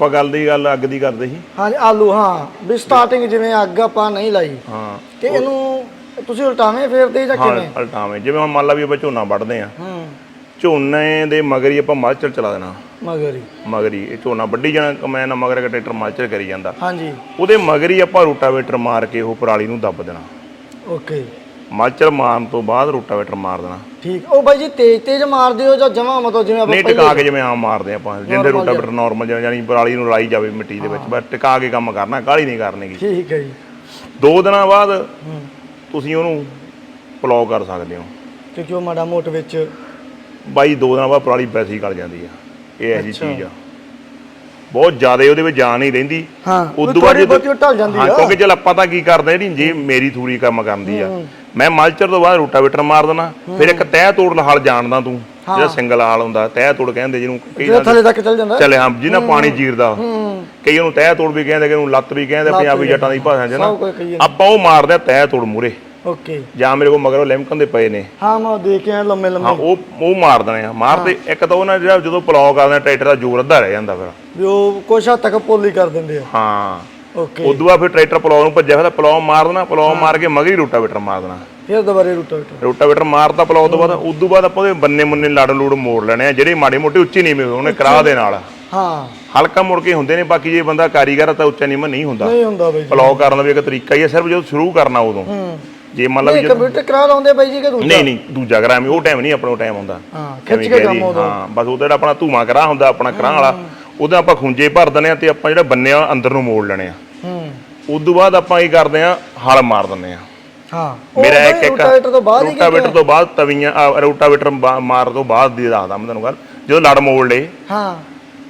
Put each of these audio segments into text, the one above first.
ਆਪਾਂ ਗੱਲ ਦੀ ਗੱਲ ਅੱਗ ਦੀ ਕਰਦੇ ਸੀ। ਹਾਂਜੀ ਆਲੂ ਹਾਂ। ਵੀ ਸਟਾਰਟਿੰਗ ਜਿਵੇਂ ਅੱਗ ਆਪਾਂ ਨਹੀਂ ਲਾਈ। ਹਾਂ। ਤੇ ਇਹਨੂੰ ਤੁਸੀਂ ਉਲਟਾਵੇਂ ਫੇਰਦੇ ਜਾਂ ਹਾਂ ਕਿਵੇਂ? ਅਲਟਾਵੇਂ ਜਿਵੇਂ ਹੁਣ ਮੰਨ ਲਾ ਵੀ ਆਪਾਂ ਝੋਨਾ ਵੱਢਦੇ ਆ ਹੂੰ। ਝੋਨੇ ਦੇ ਮਗਰ ਹੀ ਆਪਾਂ ਮਲਚਰ ਚਲਾ ਦੇਣਾ। ਮਗਰ ਹੀ। ਮਗਰ ਇਹ ਝੋਨਾ ਵੱਢੀ ਜਾਣਾ ਕਮੈਨ ਨਾਲ ਮਗਰ ਇੱਕ ਟਰੈਕਟਰ ਮਲਚਰ ਕਰੀ ਜਾਂਦਾ। ਹਾਂਜੀ। ਉਹਦੇ ਮਗਰ ਹੀ ਆਪਾਂ ਰੋਟਾਵੇਟਰ ਮਾਰ ਕੇ ਉਹ ਪਰਾਲੀ ਨੂੰ ਦੱਬ ਦੇਣਾ। ਓਕੇ। ਮਲਚਰ ਮਾਰਨ ਤੋਂ ਬਾਅਦ ਰੋਟਾਵੇਟਰ ਮਾਰ ਦੇਣਾ। ਠੀਕ ਉਹ ਬਾਈ ਜੀ ਤੇਜ਼ ਤੇਜ਼ ਮਾਰਦੇ ਹੋ ਜਾਂ ਜਮਾ ਮਤਲਬ ਜਿਵੇਂ ਆਪਾਂ ਨਹੀਂ ਟਿਕਾ ਕੇ ਜਿਵੇਂ ਆਮ ਮਾਰਦੇ ਆਪਾਂ ਜਿੰਦੇ ਰੋਟਾਵੇਟਰ ਨਾਰਮਲ ਜਿਵੇਂ ਜਾਨੀ ਪਰਾਲੀ ਨੂੰ ਰਲਾਈ ਜਾਵੇ ਮਿੱਟੀ ਦੇ ਵਿੱਚ ਬਸ ਟਿਕਾ ਕੇ ਕੰਮ ਕਰਨਾ ਕਾਹਲੀ ਨਹੀਂ ਕਰਨੀਗੀ ਠੀਕ ਹੈ ਜੀ। ਦੋ ਦਿਨਾਂ ਬਾਅਦ ਤੁਸੀਂ ਉਹਨੂੰ ਪਲੌ ਕਰ ਸਕਦੇ ਹੋ। ਕਿਉਂਕਿ ਉਹ ਮਾੜਾ ਮੋਟ ਵਿੱਚ ਬਾਈ ਦੋ ਦਿਨਾਂ ਬਾਅਦ ਪਰਾਲੀ ਵੈਸੇ ਹੀ ਗਲ ਜਾਂਦੀ ਆ। ਇਹ ਜਿਹੀ ਚੀਜ਼ ਆ। ਬਹੁਤ ਜ਼ਿਆਦਾ ਉਹਦੇ ਵਿੱਚ ਜਾਨ ਨਹੀਂ ਰਹਿੰਦੀ। ਹਾਂ ਉਦੋਂ ਬਾਅਦ ਉਹ ਢਲ ਜਾਂਦੀ ਆ। ਕਿਉਂਕਿ ਚਲ ਆਪਾਂ ਤਾਂ ਕੀ ਕਰਦੇ ਜਿਹੜੀ ਜੀ ਮੇਰੀ ਥੂਰੀ ਕੰਮ ਕਰਦੀ ਆ। ਮੈਂ ਮਲਚਰ ਤੋਂ ਬਾਅਦ ਰੋਟਾਵੇਟਰ ਮਾਰ ਦੇਣਾ ਫਿਰ ਇੱਕ ਤਹਿ ਤੋੜ ਹਲ ਜਾਣਦਾ ਤੂੰ ਜਿਹੜਾ ਸਿੰਗਲ ਹਾਲ ਹੁੰਦਾ ਤਹਿ ਤੋੜ ਕਹਿੰਦੇ ਜਿਹਨੂੰ ਕਈ ਥੱਲੇ ਤੱਕ ਚੱਲ ਜਾਂਦਾ। ਚੱਲੇ ਹਾਂ ਜਿਹਨਾਂ ਪਾਣੀ ਚੀਰਦਾ ਹੂੰ। ਕਈ ਉਹਨੂੰ ਤਹਿ ਤੋੜ ਵੀ ਕਹਿੰਦੇ ਕਿ ਉਹਨੂੰ ਲੱਤ ਵੀ ਕਹਿੰਦੇ ਪੰਜਾਬੀ ਜੱਟਾਂ ਦੀ ਭਾਸ਼ਾ 'ਚ ਨਾ। ਆਪਾਂ ਉਹ ਮਾਰਦੇ ਆ ਤਹਿ ਤੋੜ ਮੂਰੇ ਓਕੇ। ਜਾਂ ਮੇਰੇ ਕੋਲ ਮਗਰੋਂ ਲਿਮਕਨ ਦੇ ਪਏ ਨੇ। ਹਾਂ ਮੈਂ ਉਹ ਦੇਖ ਕੇ ਆਇਆ ਲੰਮੇ ਹਾਂ ਲੰਮੇ ਉਹ ਉਹ ਮਾਰ ਦੇਣੇ ਆ। ਮਾਰਦੇ ਇੱਕ ਤਾਂ ਉਹਨਾਂ ਜਿਹੜਾ ਜਦੋਂ ਪਲੌ ਕਰਦੇ ਟਰੈਕਟਰ ਦਾ ਜ਼ੋਰ ਅੱਧਾ ਰਹਿ ਜਾਂਦਾ ਫਿਰ। ਵੀ ਉਹ ਕੁਛ ਹੱਦ ਤੱਕ ਪੋਲੀ ਕਰ ਦਿੰਦੇ ਆ। ਹਾਂ। ਓਕੇ ਉਦੋਂ ਬਾਅਦ ਫਿਰ ਟਰੈਕਟਰ ਪਲੌ ਨੂੰ ਭੱਜਿਆ ਫਿਰ ਪਲੌ ਮਾਰ ਦੇਣਾ ਪਲੌ ਮਾਰ ਕੇ ਮਗਰੀ ਰੋਟਾਵੇਟਰ ਮਾਰ ਦੇਣਾ। ਫਿਰ ਦੁਬਾਰੇ ਰੂਟਾ ਰੂਟਾ ਰੋਟਾਵੇਟਰ ਮਾਰਤਾ ਪਲੌ ਤੋਂ ਬਾਅਦ ਉਦੋਂ ਬਾਅਦ ਆਪਾਂ ਉਹਦੇ ਬੰਨੇ ਮੁੰਨੇ ਲੜ ਲੂੜ ਮੋੜ ਲੈਣੇ ਆ ਜਿਹੜੇ ਮਾੜੇ ਮੋਟੇ ਉੱਚੇ ਨੀਵੇਂ ਉਹਨੇ ਕਰਾ ਦੇ ਨਾਲ। ਹਾਂ। ਹਲਕਾ ਮੁੜ ਕੇ ਹੁੰਦੇ ਨੇ ਬਾਕੀ ਜੇ ਬੰਦਾ ਕਾਰੀਗਰ ਆ ਤਾਂ ਉੱਚਾ ਨੀਵਾਂ ਨਹੀਂ ਹੁੰਦਾ। ਨਹੀਂ ਹੁੰਦਾ ਬਾਈ ਜੀ। ਪਲੌ ਕਰਨ ਦਾ ਵੀ ਇੱਕ ਤਰੀਕਾ ਹੀ ਹੈ ਸਿਰਫ ਜਦੋਂ ਸ਼ੁਰੂ ਕਰਨਾ ਉਦੋਂ। ਹੂੰ। ਜੇ ਮੰਨ ਲਾ ਵੀ ਨਹੀਂ ਜਦੋਂ ਕੰਪਿਊਟਰ ਕਰਾ ਲਾਉਂਦੇ ਬਾਈ ਜੀ ਕਿ ਦੂਜਾ? ਨਹੀਂ ਨਹੀਂ ਦੂਜਾ ਕਰਾਂ ਉਹ ਟਾਈਮ ਨਹੀਂ ਆਪਣਾ ਟਾਈਮ ਹੁੰਦਾ ਹਾਂ ਖਿੱਚ ਐਵੇਂ ਕੇ ਕਹਿ ਕੰਮ ਦਈਏ, ਉਦੋਂ। ਹਾਂ ਬਸ ਉਹਦਾ ਜਿਹੜਾ ਆਪਣਾ ਧੂਆਂ ਕਰਾ ਹੁੰਦਾ ਆਪਣਾ ਕਰਾਂ ਵਾਲਾ। ਉਹਦਾ ਆਪਾਂ ਖੁੰਝੇ ਭਰ ਦਿੰਦੇ ਆ ਤੇ ਆਪਾਂ ਜਿਹੜਾ ਬੰਨਿਆ ਅੰਦਰ ਨੂੰ ਮੋੜ ਲੈਣੇ ਆ। ਹੂੰ ਉਸ ਤੋਂ ਬਾਅਦ ਆਪਾਂ ਕੀ ਕਰਦੇ ਆ ਹਲ ਮਾਰ ਦਿੰਦੇ ਆ ਹਾਂ। ਮੇਰਾ ਇੱਕ ਇੱਕ ਰੂਟਾਵੇਟਰ ਤੋਂ ਬਾਅਦ ਹੀ ਰੋਟਾਵੇਟਰ ਤੋਂ ਬਾਅਦ ਤਵੀਆਂ ਰੋਟਾਵੇਟਰ ਮਾਰ ਤੋਂ ਬਾਅਦ ਦੀ ਦੱਸਦਾ ਮੈਂ ਤੁਹਾਨੂੰ ਗੱਲ। ਜਦੋਂ ਲੜ ਮੋੜ ਲਏ। ਹਾਂ।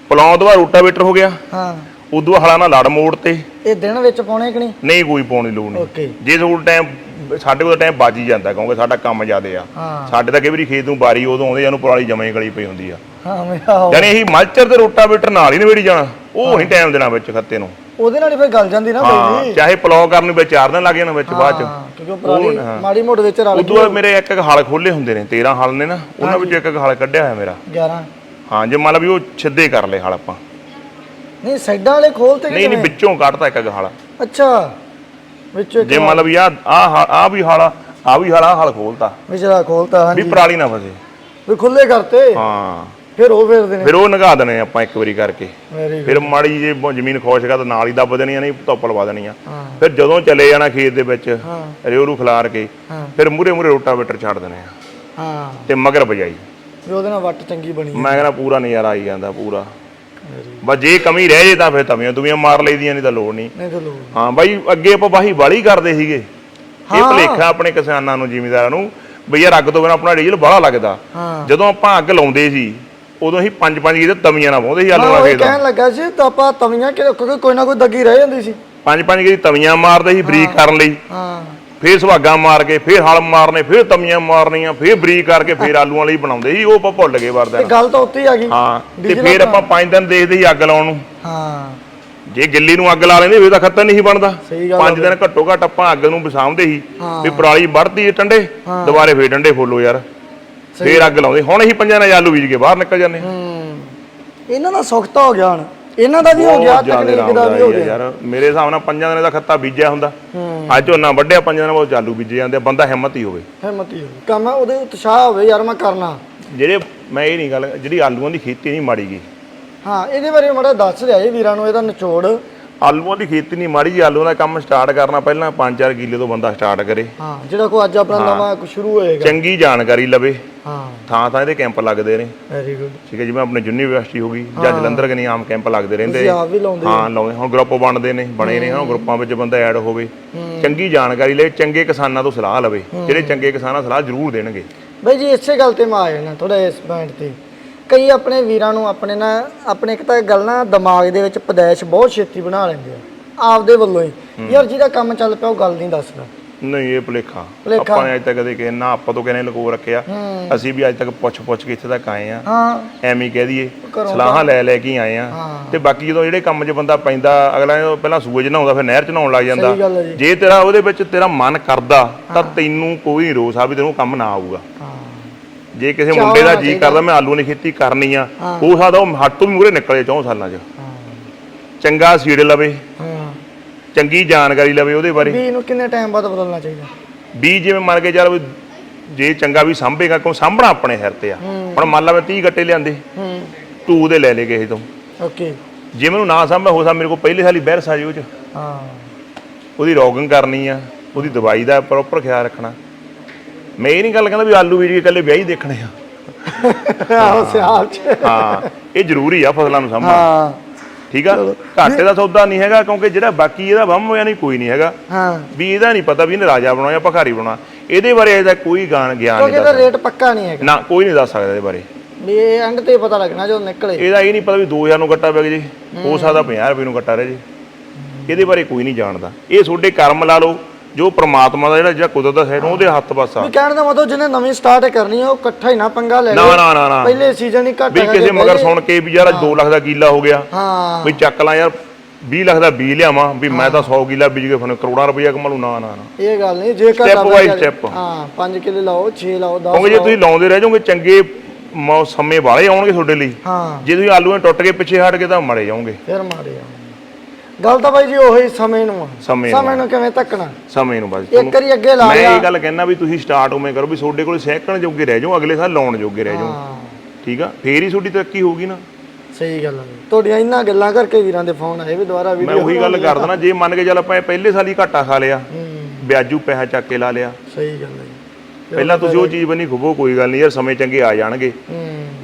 ਪਲੌਂ ਤੋਂ ਬਾਅਦ ਰੋਟਾਵੇਟਰ ਹੋ ਗਿਆ। ਹਾਂ। ਉਦੋਂ ਬਾਅਦ ਹਲਾਂ ਨਾਲ ਲੜ ਮੋੜ ਤੇ ਇਹ ਦਿਨ ਵਿੱਚ ਪਾਉਣੇ ਕਿ ਨਹੀਂ? ਨਹੀਂ ਕੋਈ ਪਾਉਣ ਲੋੜ ਨਹੀਂ। ਓਕੇ। ਜੇ ਸੂਲ ਟਾਈਮ ਸਾਡੇ ਕੋਲ ਟਾਈਮ ਬਾਜੀ ਜਾਂਦਾ ਕਿਉਂਕਿ ਸਾਡਾ ਕੰਮ ਜ਼ਿਆਦੇ ਆ। ਹਾਂ। ਸਾਡੇ ਤਾਂ ਕਈ ਵਾਰੀ ਖੇਤ ਨੂੰ ਬਾਰੀ ਉਦੋਂ ਆਉਂਦੇ ਜਾਨੂੰ ਪਰਾਲੀ ਜਮੇ ਗਲੀ ਪਈ ਹੁੰਦੀ ਆ। ਹਾਂ ਮੈਂ ਆਹੋ। ਯਾਨੀ ਇਹੀ ਮਲਚਰ ਤੇ ਰੋਟਾਵੇਟਰ ਨਾਲ ਹੀ ਨਵੇੜੀ ਜਾਣਾ ਉਹ ਨਹੀਂ ਟਾਈਮ ਦੇਣਾ ਵਿੱਚ ਖੱਤੇ ਨੂੰ। ਉਹਦੇ ਨਾਲ ਹੀ ਫਿਰ ਗਲ ਜਾਂਦੀ ਨਾ ਬਾਈ ਹਾਂ ਜੀ ਚਾਹੇ ਪਲੌ ਕਰਨ ਨੂੰ ਵਿੱਚ ਚਾਰ ਦਿਨ ਲੱਗ ਜਾਣ ਵਿੱਚ ਬਾਅਦ ਚ। ਹਾਂ ਕਿਉਂਕਿ ਉਹ ਪੁਰਾਣੀ ਮਾੜੀ ਮੋਟ ਵਿੱਚ ਰਲ ਉਦੋਂ ਬਾਅਦ ਮੇਰੇ ਇੱਕ ਇੱਕ ਹਲ ਖੋਲੇ ਹੁੰਦੇ ਨੇ 13 ਹਲ ਨੇ ਨਾ ਉਹਨਾਂ ਵਿੱਚੋਂ ਇੱਕ ਇੱਕ ਹਲ ਕੱਢਿਆ ਹੋਇਆ ਮੇਰਾ। 11 ਹਾਂ ਜੇ ਮੰਨ ਲਾ ਵੀ ਉਹ ਸਿੱਧੇ ਕਰ ਲਏ ਹਲ ਆਪਾਂ। ਨਹੀਂ ਸਾਈਡਾਂ ਵਾਲੇ ਖੋਲਤੇ ਕਿ ਨਹੀਂ ਨਹੀਂ ਵਿੱਚੋਂ ਕੱਢਤਾ ਇੱਕ ਇੱਕ ਹਲ। ਅੱਛਾ। ਵਿੱਚ ਜੇ ਮੰਨ ਵੀ ਆ ਆ ਆ ਵੀ ਹਲ ਆ ਵੀ ਹਲ ਆ ਹਲ ਖੋਲਤਾ। ਵਿਚਲਾ ਖੋਲਤਾ ਵੀ ਹਾਂਜੀ ਪਰਾਲੀ ਨਾ ਫਸੇ। ਵੀ ਖੁੱਲੇ ਕਰਤੇ ਹਾਂ। ਫਿਰ ਉਹ ਫੇਰਦੇ ਨੇ ਫਿਰ ਉਹ ਨਗਾ ਦੇਣੇ ਆਪਾਂ ਇੱਕ ਵਾਰੀ ਕਰਕੇ। ਵੈਰੀ ਫਿਰ ਮਾੜੀ ਜੇ ਬ- ਜ਼ਮੀਨ ਖੋਸ਼ਗਾ ਤਾਂ ਨਾਲ ਹੀ ਦੱਬ ਦੇਣੀਆਂ ਨਹੀਂ ਧੁੱਪ ਲਵਾ ਦੇਣੀਆਂ ਹਾਂ। ਫਿਰ ਜਦੋਂ ਚਲੇ ਜਾਣਾ ਖੇਤ ਦੇ ਵਿੱਚ ਹਾਂ। ਰਿਓਰੂ ਖਿਲਾਰ ਕੇ ਹਾਂ। ਫਿਰ ਮੂਰੇ ਮੂਰੇ ਰੋਟਾਵੇਟਰ ਛੱਡ ਦੇਣੇ ਆ। ਹਾਂ। ਤੇ ਮਗਰ ਬਜਾਈ ਵੀ ਉਹਦੇ ਨਾਲ ਵੱਟ ਚੰਗੀ ਬਣੀ ਮੈਂ ਕਹਿੰਦਾ ਪੂਰਾ ਨਜ਼ਾਰਾ ਆਈ ਜਾਂਦਾ ਪੂਰਾ। ਬਸ ਜੇ ਕਮੀ ਰਹਿ ਜੇ ਤਾਂ ਫਿਰ ਤਵੀਆਂ ਤੁਵੀਆਂ ਮਾਰ ਲਈਦੀਆਂ ਨਹੀਂ ਤਾਂ ਲੋੜ ਨਹੀਂ। ਨਹੀਂ ਤਾਂ ਲੋੜ ਹਾਂ ਬਾਈ ਅੱਗੇ ਆਪਾਂ ਵਾਹੀ ਬਾਲੀ ਕਰਦੇ ਸੀਗੇ। ਇਹ। ਭਲੇਖਾ ਆਪਣੇ ਕਿਸਾਨਾਂ ਨੂੰ ਜ਼ਿਮੀਂਦਾਰਾਂ ਨੂੰ ਬਈ ਯਾਰ ਅੱਗ ਤੋਂ ਬਿਨਾਂ ਆਪਣਾ ਡੀਜ਼ਲ ਬਾਹਲਾ ਲੱਗਦਾ। ਜਦੋਂ ਆਪਾਂ ਅੱਗ ਲਾਉਂਦੇ ਸੀ ਉਦੋਂ ਅਸੀਂ ਪੰਜ ਪੰਜ ਕਿਤੇ ਤਵੀਆਂ ਨਾਲ ਪਾਉਂਦੇ ਸੀ ਆਲੂ ਨਾਲ ਖੇਤ। ਕਹਿਣ ਲੱਗਾ ਸੀ ਤਾਂ ਆਪਾਂ ਤਵੀਆਂ ਕਿਉਂਕਿ ਕੋਈ ਨਾ ਕੋਈ ਦੱਗੀ ਰਹਿ ਜਾਂਦੀ ਸੀ। ਪੰਜ ਪੰਜ ਕਿਤੇ ਤਵੀਆਂ ਮਾਰਦੇ ਸੀ ਬਰੀਕ ਕਰਨ ਲਈ। ਹਾਂ। ਫੇਰ ਸੁਹਾਗਾ ਮਾਰ ਕੇ ਫੇਰ ਹਲ ਮਾਰਨੇ ਫੇਰ ਤਵੀਆਂ ਮਾਰਨੀਆਂ ਫੇਰ ਬਰੀਕ ਕਰਕੇ ਫੇਰ ਆਲੂਆਂ ਲਈ ਬਣਾਉਂਦੇ ਸੀ ਉਹ ਆਪਾਂ ਭੁੱਲ ਗਏ ਤੇ ਵਰਦਨ ਗੱਲ ਤਾਂ ਉੱਥੇ ਹੀ ਆ ਗਈ। ਹਾਂ ਤੇ ਡੀਜ਼ਲ ਫੇਰ ਆਪਾਂ ਪੰਜ ਦਿਨ ਦੇਖਦੇ ਸੀ ਅੱਗ ਲਾਉਣ ਨੂੰ। ਹਾਂ। ਜੇ ਗਿੱਲੀ ਨੂੰ ਅੱਗ ਲਾ ਲੈਂਦੇ ਫੇਰ ਤਾਂ ਖਤਰ ਨਹੀਂ ਸੀ ਬਣਦਾ। ਸਹੀ ਗੱਲ ਪੰਜ ਦਿਨ ਘੱਟੋ ਘੱਟ ਆਪਾਂ ਅੱਗ ਨੂੰ ਵਸਾਉਂਦੇ ਸੀ। ਵੀ ਪਰਾਲੀ ਵੱਢਦੀ ਏ ਟੰਡੇ ਦੁਬਾਰੇ ਫੇਰ ਟੰਡੇ ਫੋਲੋ ਯਾਰ। ਫੇਰ ਅੱਗ ਲਾਉਂਦੇ ਹੁਣ ਅਸੀਂ ਪੰਜਾਂ ਨਾਲ ਆਲੂ ਬੀਜ ਕੇ ਬਾਹਰ ਨਿਕਲ ਜਾਂਦੇ ਹਾਂ। ਹੂੰ। ਇਹਨਾਂ ਦਾ ਸੁਖਤਾ ਹੋ ਗਿਆ ਹੁਣ। ਇਹਨਾਂ ਦਾ ਵੀ ਹੋ ਗਿਆ ਤਕਨੀਕ ਦਾ ਵੀ ਹੋ ਗਿਆ। ਯਾਰ। ਮੇਰੇ ਹਿਸਾਬ ਨਾਲ ਪੰਜਾਂ ਦਿਨਾਂ ਦਾ ਖੱਤਾ ਬੀਜਿਆ ਹੁੰਦਾ। ਅੱਜ ਝੋਨਾ ਵੱਢਿਆ ਪੰਜਾਂ ਦਿਨਾਂ ਬਾਅਦ ਆਲੂ ਬੀਜੇ ਜਾਂਦੇ ਬੰਦਾ ਹਿੰਮਤ ਹੀ ਹੋਵੇ। ਹਿੰਮਤੀ ਕੰਮ ਹੈ ਉਹਦੇ ਉਤਸ਼ਾਹ ਹੋਵੇ ਯਾਰ ਮੈਂ ਕਰਨਾ। ਜਿਹੜੇ ਮੈਂ ਇਹ ਨਹੀਂ ਗੱਲ ਜਿਹੜੀ ਆਲੂਆਂ ਦੀ ਖੇਤੀ ਨਹੀਂ ਮਾੜੀ ਗਈ ਹਾਂ ਇਹਦੇ ਬਾਰੇ ਮੜਾ ਦੱਸ ਰਿਹਾ ਇਹ ਵੀਰਾਂ ਨੂੰ ਇਹਦਾ ਨਿਚੋੜ। ਆਲੂਆਂ ਦੀ ਖੇਤੀ ਨਹੀਂ ਮਾੜੀ ਜੀ ਆਲੂਆਂ ਦਾ ਕੰਮ ਸਟਾਰਟ ਕਰਨਾ ਪਹਿਲਾਂ 5-4 ਕਿੱਲੇ ਤੋਂ ਬੰਦਾ ਸਟਾਰਟ ਕਰੇ। ਹਾਂ ਜਿਹੜਾ ਕੋ ਅੱਜ ਆਪਣਾ ਨਵਾਂ ਕੁਛ ਸ਼ੁਰੂ ਹੋਏਗਾ। ਚੰਗੀ ਜਾਣਕਾਰੀ ਲਵੇ। ਹਾਂ। ਥਾਂ ਥਾਂ ਇਹਦੇ ਕੈਂਪ ਲੱਗਦੇ ਨੇ। ਵੈਰੀ ਗੁੱਡ ਠੀਕ ਹੈ ਜਿਵੇਂ ਆਪਣੇ ਯੂਨੀਵਰਸਿਟੀ ਹੋ ਗਈ। ਜਾਂ ਜਲੰਧਰ ਕਨੀ ਆਮ ਕੈਂਪ ਲੱਗਦੇ ਰਹਿੰਦੇ ਤੁਸੀਂ ਆਪ ਵੀ ਲਾਉਂਦੇ ਹਾਂ ਲਾਉਂਦੇ। ਹੁਣ ਗਰੁੱਪ ਬਣਦੇ ਨੇ ਬਣੇ ਨੇ। ਹਾਂ ਗਰੁੱਪਾਂ ਵਿੱਚ ਬੰਦਾ ਐਡ ਹੋਵੇ। ਚੰਗੀ ਜਾਣਕਾਰੀ ਲਵੇ ਚੰਗੇ ਕਿਸਾਨਾਂ ਤੋਂ ਸਲਾਹ ਲਵੇ। ਜਿਹੜੇ ਚੰਗੇ ਕਿਸਾਨਾਂ ਸਲਾਹ ਜ਼ਰੂਰ ਦੇਣਗੇ। ਬਈ ਜੀ ਇਸੇ ਗੱਲ ਤੇ ਮੈਂ ਆ ਜਾਣਾ ਥੋੜਾ ਇਸ ਪੁਆਇੰਟ ਤੇ। ਕਈ ਆਪਣੇ ਵੀਰਾਂ ਨੂੰ ਆਪਣੇ ਨਾ ਆਪਣੇ ਇੱਕ ਤਾਂ ਗੱਲ ਨਾ ਦਿਮਾਗ ਦੇ ਵਿੱਚ ਪਦੈਸ਼ ਬਹੁਤ ਛੇਤੀ ਬਣਾ ਲੈਂਦੇ ਆ। ਆਪਦੇ ਵੱਲੋਂ ਹੀ। ਯਾਰ ਜਿਹਦਾ ਕੰਮ ਚੱਲ ਪਿਆ ਉਹ ਗੱਲ ਨਹੀਂ ਦੱਸਦਾ। ਨਹੀਂ ਇਹ ਭੁਲੇਖਾ। ਭੁਲੇਖਾ। ਆਪਾਂ ਨੇ ਅੱਜ ਤੱਕ ਕਦੇ ਕਿ ਨਾ ਆਪਾਂ ਤੋਂ ਕਿਨੇ ਲਕੋ ਰੱਖਿਆ। ਅਸੀਂ ਵੀ ਅੱਜ ਤੱਕ ਪੁੱਛ ਪੁੱਛ ਕੇ ਇੱਥੇ ਤੱਕ ਆਏ ਆ। ਹਾਂ। ਐਵੇਂ ਹੀ ਕਹਿ ਦਈਏ। ਘਰੋਂ ਸਲਾਹਾਂ ਲੈ ਲੈ ਕੇ ਹੀ ਆਏ ਆ। ਤੇ ਬਾਕੀ ਜਦੋਂ ਜਿਹੜੇ ਕੰਮ 'ਚ ਬੰਦਾ ਪੈਂਦਾ ਅਗਲਾ ਇਹ ਪਹਿਲਾਂ ਸੂਏ 'ਚ ਨਹਾਉਂਦਾ ਫਿਰ ਨਹਿਰ 'ਚ ਨਹਾਉਣ ਲੱਗ ਜਾਂਦਾ। ਸਹੀ ਗੱਲ ਹੈ ਜੀ। ਜੇ ਤੇਰਾ ਉਹਦੇ ਵਿੱਚ ਤੇਰਾ ਮਨ ਕਰਦਾ ਤਾਂ ਤੈਨੂੰ ਕੋਈ ਨਹੀਂ ਰੋਸ ਆ ਵੀ ਤੈਨੂੰ ਕੰਮ ਨਾ ਆਊਗਾ। ਹਾਂ। ਜੇ ਕਿਸੇ ਮੁੰਡੇ ਦਾ ਜੀ ਕਰਦਾ ਮੈਂ ਆਲੂ ਦੀ ਖੇਤੀ ਕਰਨੀ ਆ ਹਾਂ। ਸਕਦਾ ਉਹ ਤੋਂ ਵੀ ਮੂਰੇ ਨਿਕਲੇ ਚੌਂ ਸਾਲਾਂ 'ਚ। ਚੰਗਾ ਸੀਡ ਲਵੇ ਚੰਗੀ ਜਾਣਕਾਰੀ ਲਵੇ ਉਹਦੇ ਬਾਰੇ। ਬੀ ਨੂੰ ਕਿੰਨੇ ਟਾਈਮ ਬਾਅਦ ਬਦਲਣਾ ਚਾਹੀਦਾ? ਵੀ ਜਿਵੇਂ ਮੰਨ ਕੇ ਚੱਲ ਵੀ ਜੇ ਚੰਗਾ ਵੀ ਸਾਂਭੇਗਾ ਕਿਉਂ ਸਾਂਭਣਾ ਆਪਣੇ ਸਿਰ ਤੇ ਆ। ਹੁਣ ਮੰਨ ਲਾ ਮੈਂ 30 ਗੱਟੇ ਲਿਆਂਦੇ ਹੂੰ। ਤੂੰ ਉਹਦੇ ਲੈ ਲੇ ਕਿਸੇ ਤੋਂ। ਓਕੇ। ਜੇ ਮੈਨੂੰ ਨਾ ਸਾਂਭਿਆ ਹੋ ਸਕਦਾ ਮੇਰੇ ਕੋਲ ਪਹਿਲੇ ਸਾਲ ਹੀ ਬਹਿਰਸ ਆ ਜੀ ਉਹ ਚ। ਹਾਂ। ਉਹਦੀ ਰੋਗਿੰਗ ਕਰਨੀ ਆ ਉਹਦੀ ਦਵਾਈ ਦਾ ਪ੍ਰੋਪਰ ਖਿਆਲ ਰੱਖਣਾ। ਮੈਂ ਇਹ ਨਹੀਂ ਗੱਲ ਕਹਿੰਦਾ ਵੀ ਆਲੂ ਬੀਜ ਕੇ ਇਕੱਲੇ ਵਿਆਹ ਹੀ ਦੇਖਣੇ ਆ। ਆਹੋ ਸਿਆਲ ਚ। ਹਾਂ ਇਹ ਜ਼ਰੂਰੀ ਆ ਫਸਲਾਂ ਨੂੰ ਸਾਂਭਣਾ। ਹਾਂ। ਠੀਕ ਆ? ਘਾਟੇ ਦਾ ਸੌਦਾ ਨਹੀਂ ਹੈਗਾ ਕਿਉਂਕਿ ਜਿਹੜਾ ਬਾਕੀ ਇਹਦਾ ਵੰਮ ਹੋਇਆ ਨਹੀਂ ਕੋਈ ਨਹੀਂ ਹੈਗਾ। ਹਾਂ। ਵੀ ਇਹਦਾ ਨਹੀਂ ਪਤਾ ਵੀ ਇਹਨੇ ਰਾਜਾ ਬਣਾਉਣਾ ਜਾਂ ਭਖਾਰੀ ਬਣਾਉਣਾ। ਇਹਦੇ ਬਾਰੇ ਇਹਦਾ ਕੋਈ ਗਾਣ ਗਿਆਨ ਕਿਉਂਕਿ ਨਹੀਂ ਇਹਦਾ ਰੇਟ ਪੱਕਾ ਨਹੀਂ ਹੈਗਾ। ਨਾ ਕੋਈ ਨਹੀਂ ਦੱਸ ਸਕਦਾ ਇਹਦੇ ਬਾਰੇ। ਵੀ ਇਹ ਐਂਡ ਤੇ ਪਤਾ ਲੱਗਣਾ ਜਦੋਂ ਨਿਕਲੇ। ਇਹਦਾ ਇਹ ਨਹੀਂ ਪਤਾ ਵੀ 2000 ਨੂੰ ਗੱਟਾ ਵਿਕ ਜੇ। ਹੋ ਸਕਦਾ 50 ਰੁਪਏ ਨੂੰ ਗੱਟਾ ਰਹਿ ਜੇ। ਇਹਦੇ ਬਾਰੇ ਕੋਈ ਨਹੀਂ ਜਾਣਦਾ। ਇਹ ਤੁਹਾਡੇ ਕਰਮ ਲਾ ਲਓ। ਜੋ ਪ੍ਰਮਾਤਮਾ ਦਾ ਜਿਹੜਾ ਜਿਹੜਾ ਕੁਦਰਤ ਦਾ ਸੈਨ ਉਹਦੇ ਹੱਥ ਪਾਸਾ ਵੀ ਕਹਿਣ ਦਾ ਮਤਲਬ ਜਿਹਨੇ ਨਵੀਂ ਸਟਾਰਟ ਕਰਨੀ ਹੈ ਉਹ ਇਕੱਠਾ ਹੀ ਨਾ ਪੰਗਾ ਲੈ ਨਾ ਲੇ ਨਾ ਨਾ ਨਾ। ਪਹਿਲੇ ਸੀਜ਼ਨ ਹੀ ਘੱਟ ਵੀ ਹੈਗਾ ਕਿਸੇ ਜੇ ਮਗਰ ਪਹਿਲੇ- ਸੁਣ ਕੇ ਵੀ ਯਾਰ 2 ਲੱਖ ਦਾ ਕੀਲਾ ਹੋ ਗਿਆ। ਹਾਂ। ਵੀ ਚੱਕ ਲਾਂ ਯਾਰ 20 ਲੱਖ ਦਾ ਬੀ ਲਿਆਵਾਂ ਵੀ ਮੈਂ ਤਾਂ 100 ਕਿੱਲਾ ਬੀਜ ਕੇ ਫਿਰ ਕਰੋੜਾਂ ਰੁਪਈਆ ਕਮਾ ਲੂ ਨਾ ਨਾ ਨਾ। ਇਹ ਗੱਲ ਨਹੀਂ ਜੇ ਘੱਟ Step by step। ਹਾਂ 5 ਕਿੱਲੇ ਲਾਓ 6 ਲਾਓ 10 ਕਿਉਂਕਿ ਜੇ ਤੁਸੀਂ ਲਾਉਂਦੇ ਰਹਿ ਜਾਓਗੇ ਚੰਗੇ ਮੌ- ਸਮੇਂ ਵਾਲੇ ਆਉਣਗੇ ਤੁਹਾਡੇ ਲਈ। ਹਾਂ। ਜੇ ਤੁਸੀਂ ਆਲੂਆਂ ਟੁੱਟ ਕੇ ਪਿੱਛੇ ਹਟ ਕੇ ਤਾਂ ਮਰੇ ਜਾਓਗੇ। ਫਿਰ ਮਾਰੇ ਆ ਗੱਲ ਤਾਂ ਬਾਈ ਜੀ ਉਹੀ ਸਮੇਂ ਨੂੰ ਆ। ਸਮੇਂ ਨੂੰ ਸਮੇਂ ਨੂੰ ਕਿਵੇਂ ਧੱਕਣਾ? ਸਮੇਂ ਨੂੰ ਬਸ ਇੱਕ ਵਾਰੀ ਅੱਗੇ ਲਾ ਮੈਂ ਲਿਆ। ਇਹ ਗੱਲ ਕਹਿਣਾ ਵੀ ਤੁਸੀਂ ਸਟਾਰਟ ਉਵੇਂ ਕਰੋ ਵੀ ਤੁਹਾਡੇ ਕੋਲ ਸੈਕਣ ਜੋਗੇ ਰਹਿ ਜਾਓ ਅਗਲੇ ਸਾਲ ਲਾਉਣ ਜੋਗੇ ਰਹਿ ਜਾਓ। ਹਾਂ। ਠੀਕ ਆ? ਫੇਰ ਹੀ ਤੁਹਾਡੀ ਤਰੱਕੀ ਹੋਊਗੀ ਨਾ। ਸਹੀ ਗੱਲ ਹੈ ਤੁਹਾਡੀਆਂ ਇੰਨਾ ਗੱਲਾਂ ਕਰਕੇ ਵੀਰਾਂ ਦੇ ਫੋਨ ਆਏ ਵੀ ਦੁਬਾਰਾ ਮੈਂ ਵੀਡੀਓ ਉਹੀ ਗੱਲ ਕਰਦਾ ਨਾ ਜੇ ਮੰਨ ਕੇ ਚੱਲ ਆਪਾਂ ਇਹ ਪਹਿਲੇ ਸਾਲ ਹੀ ਘਾਟਾ ਖਾ ਲਿਆ ਵਿਆਜੂ ਪੈਸਾ ਚੱਕ ਕੇ ਲਾ ਲਿਆ। ਸਹੀ ਗੱਲ ਹੈ ਜੀ। ਪਹਿਲਾਂ ਤੁਸੀਂ ਉਹ ਚੀਜ਼ ਬਣੀ ਖੁੱਬੋ ਕੋਈ ਗੱਲ ਨਹੀਂ ਯਾਰ ਸਮੇਂ ਚੰਗੇ ਆ ਜਾਣਗੇ।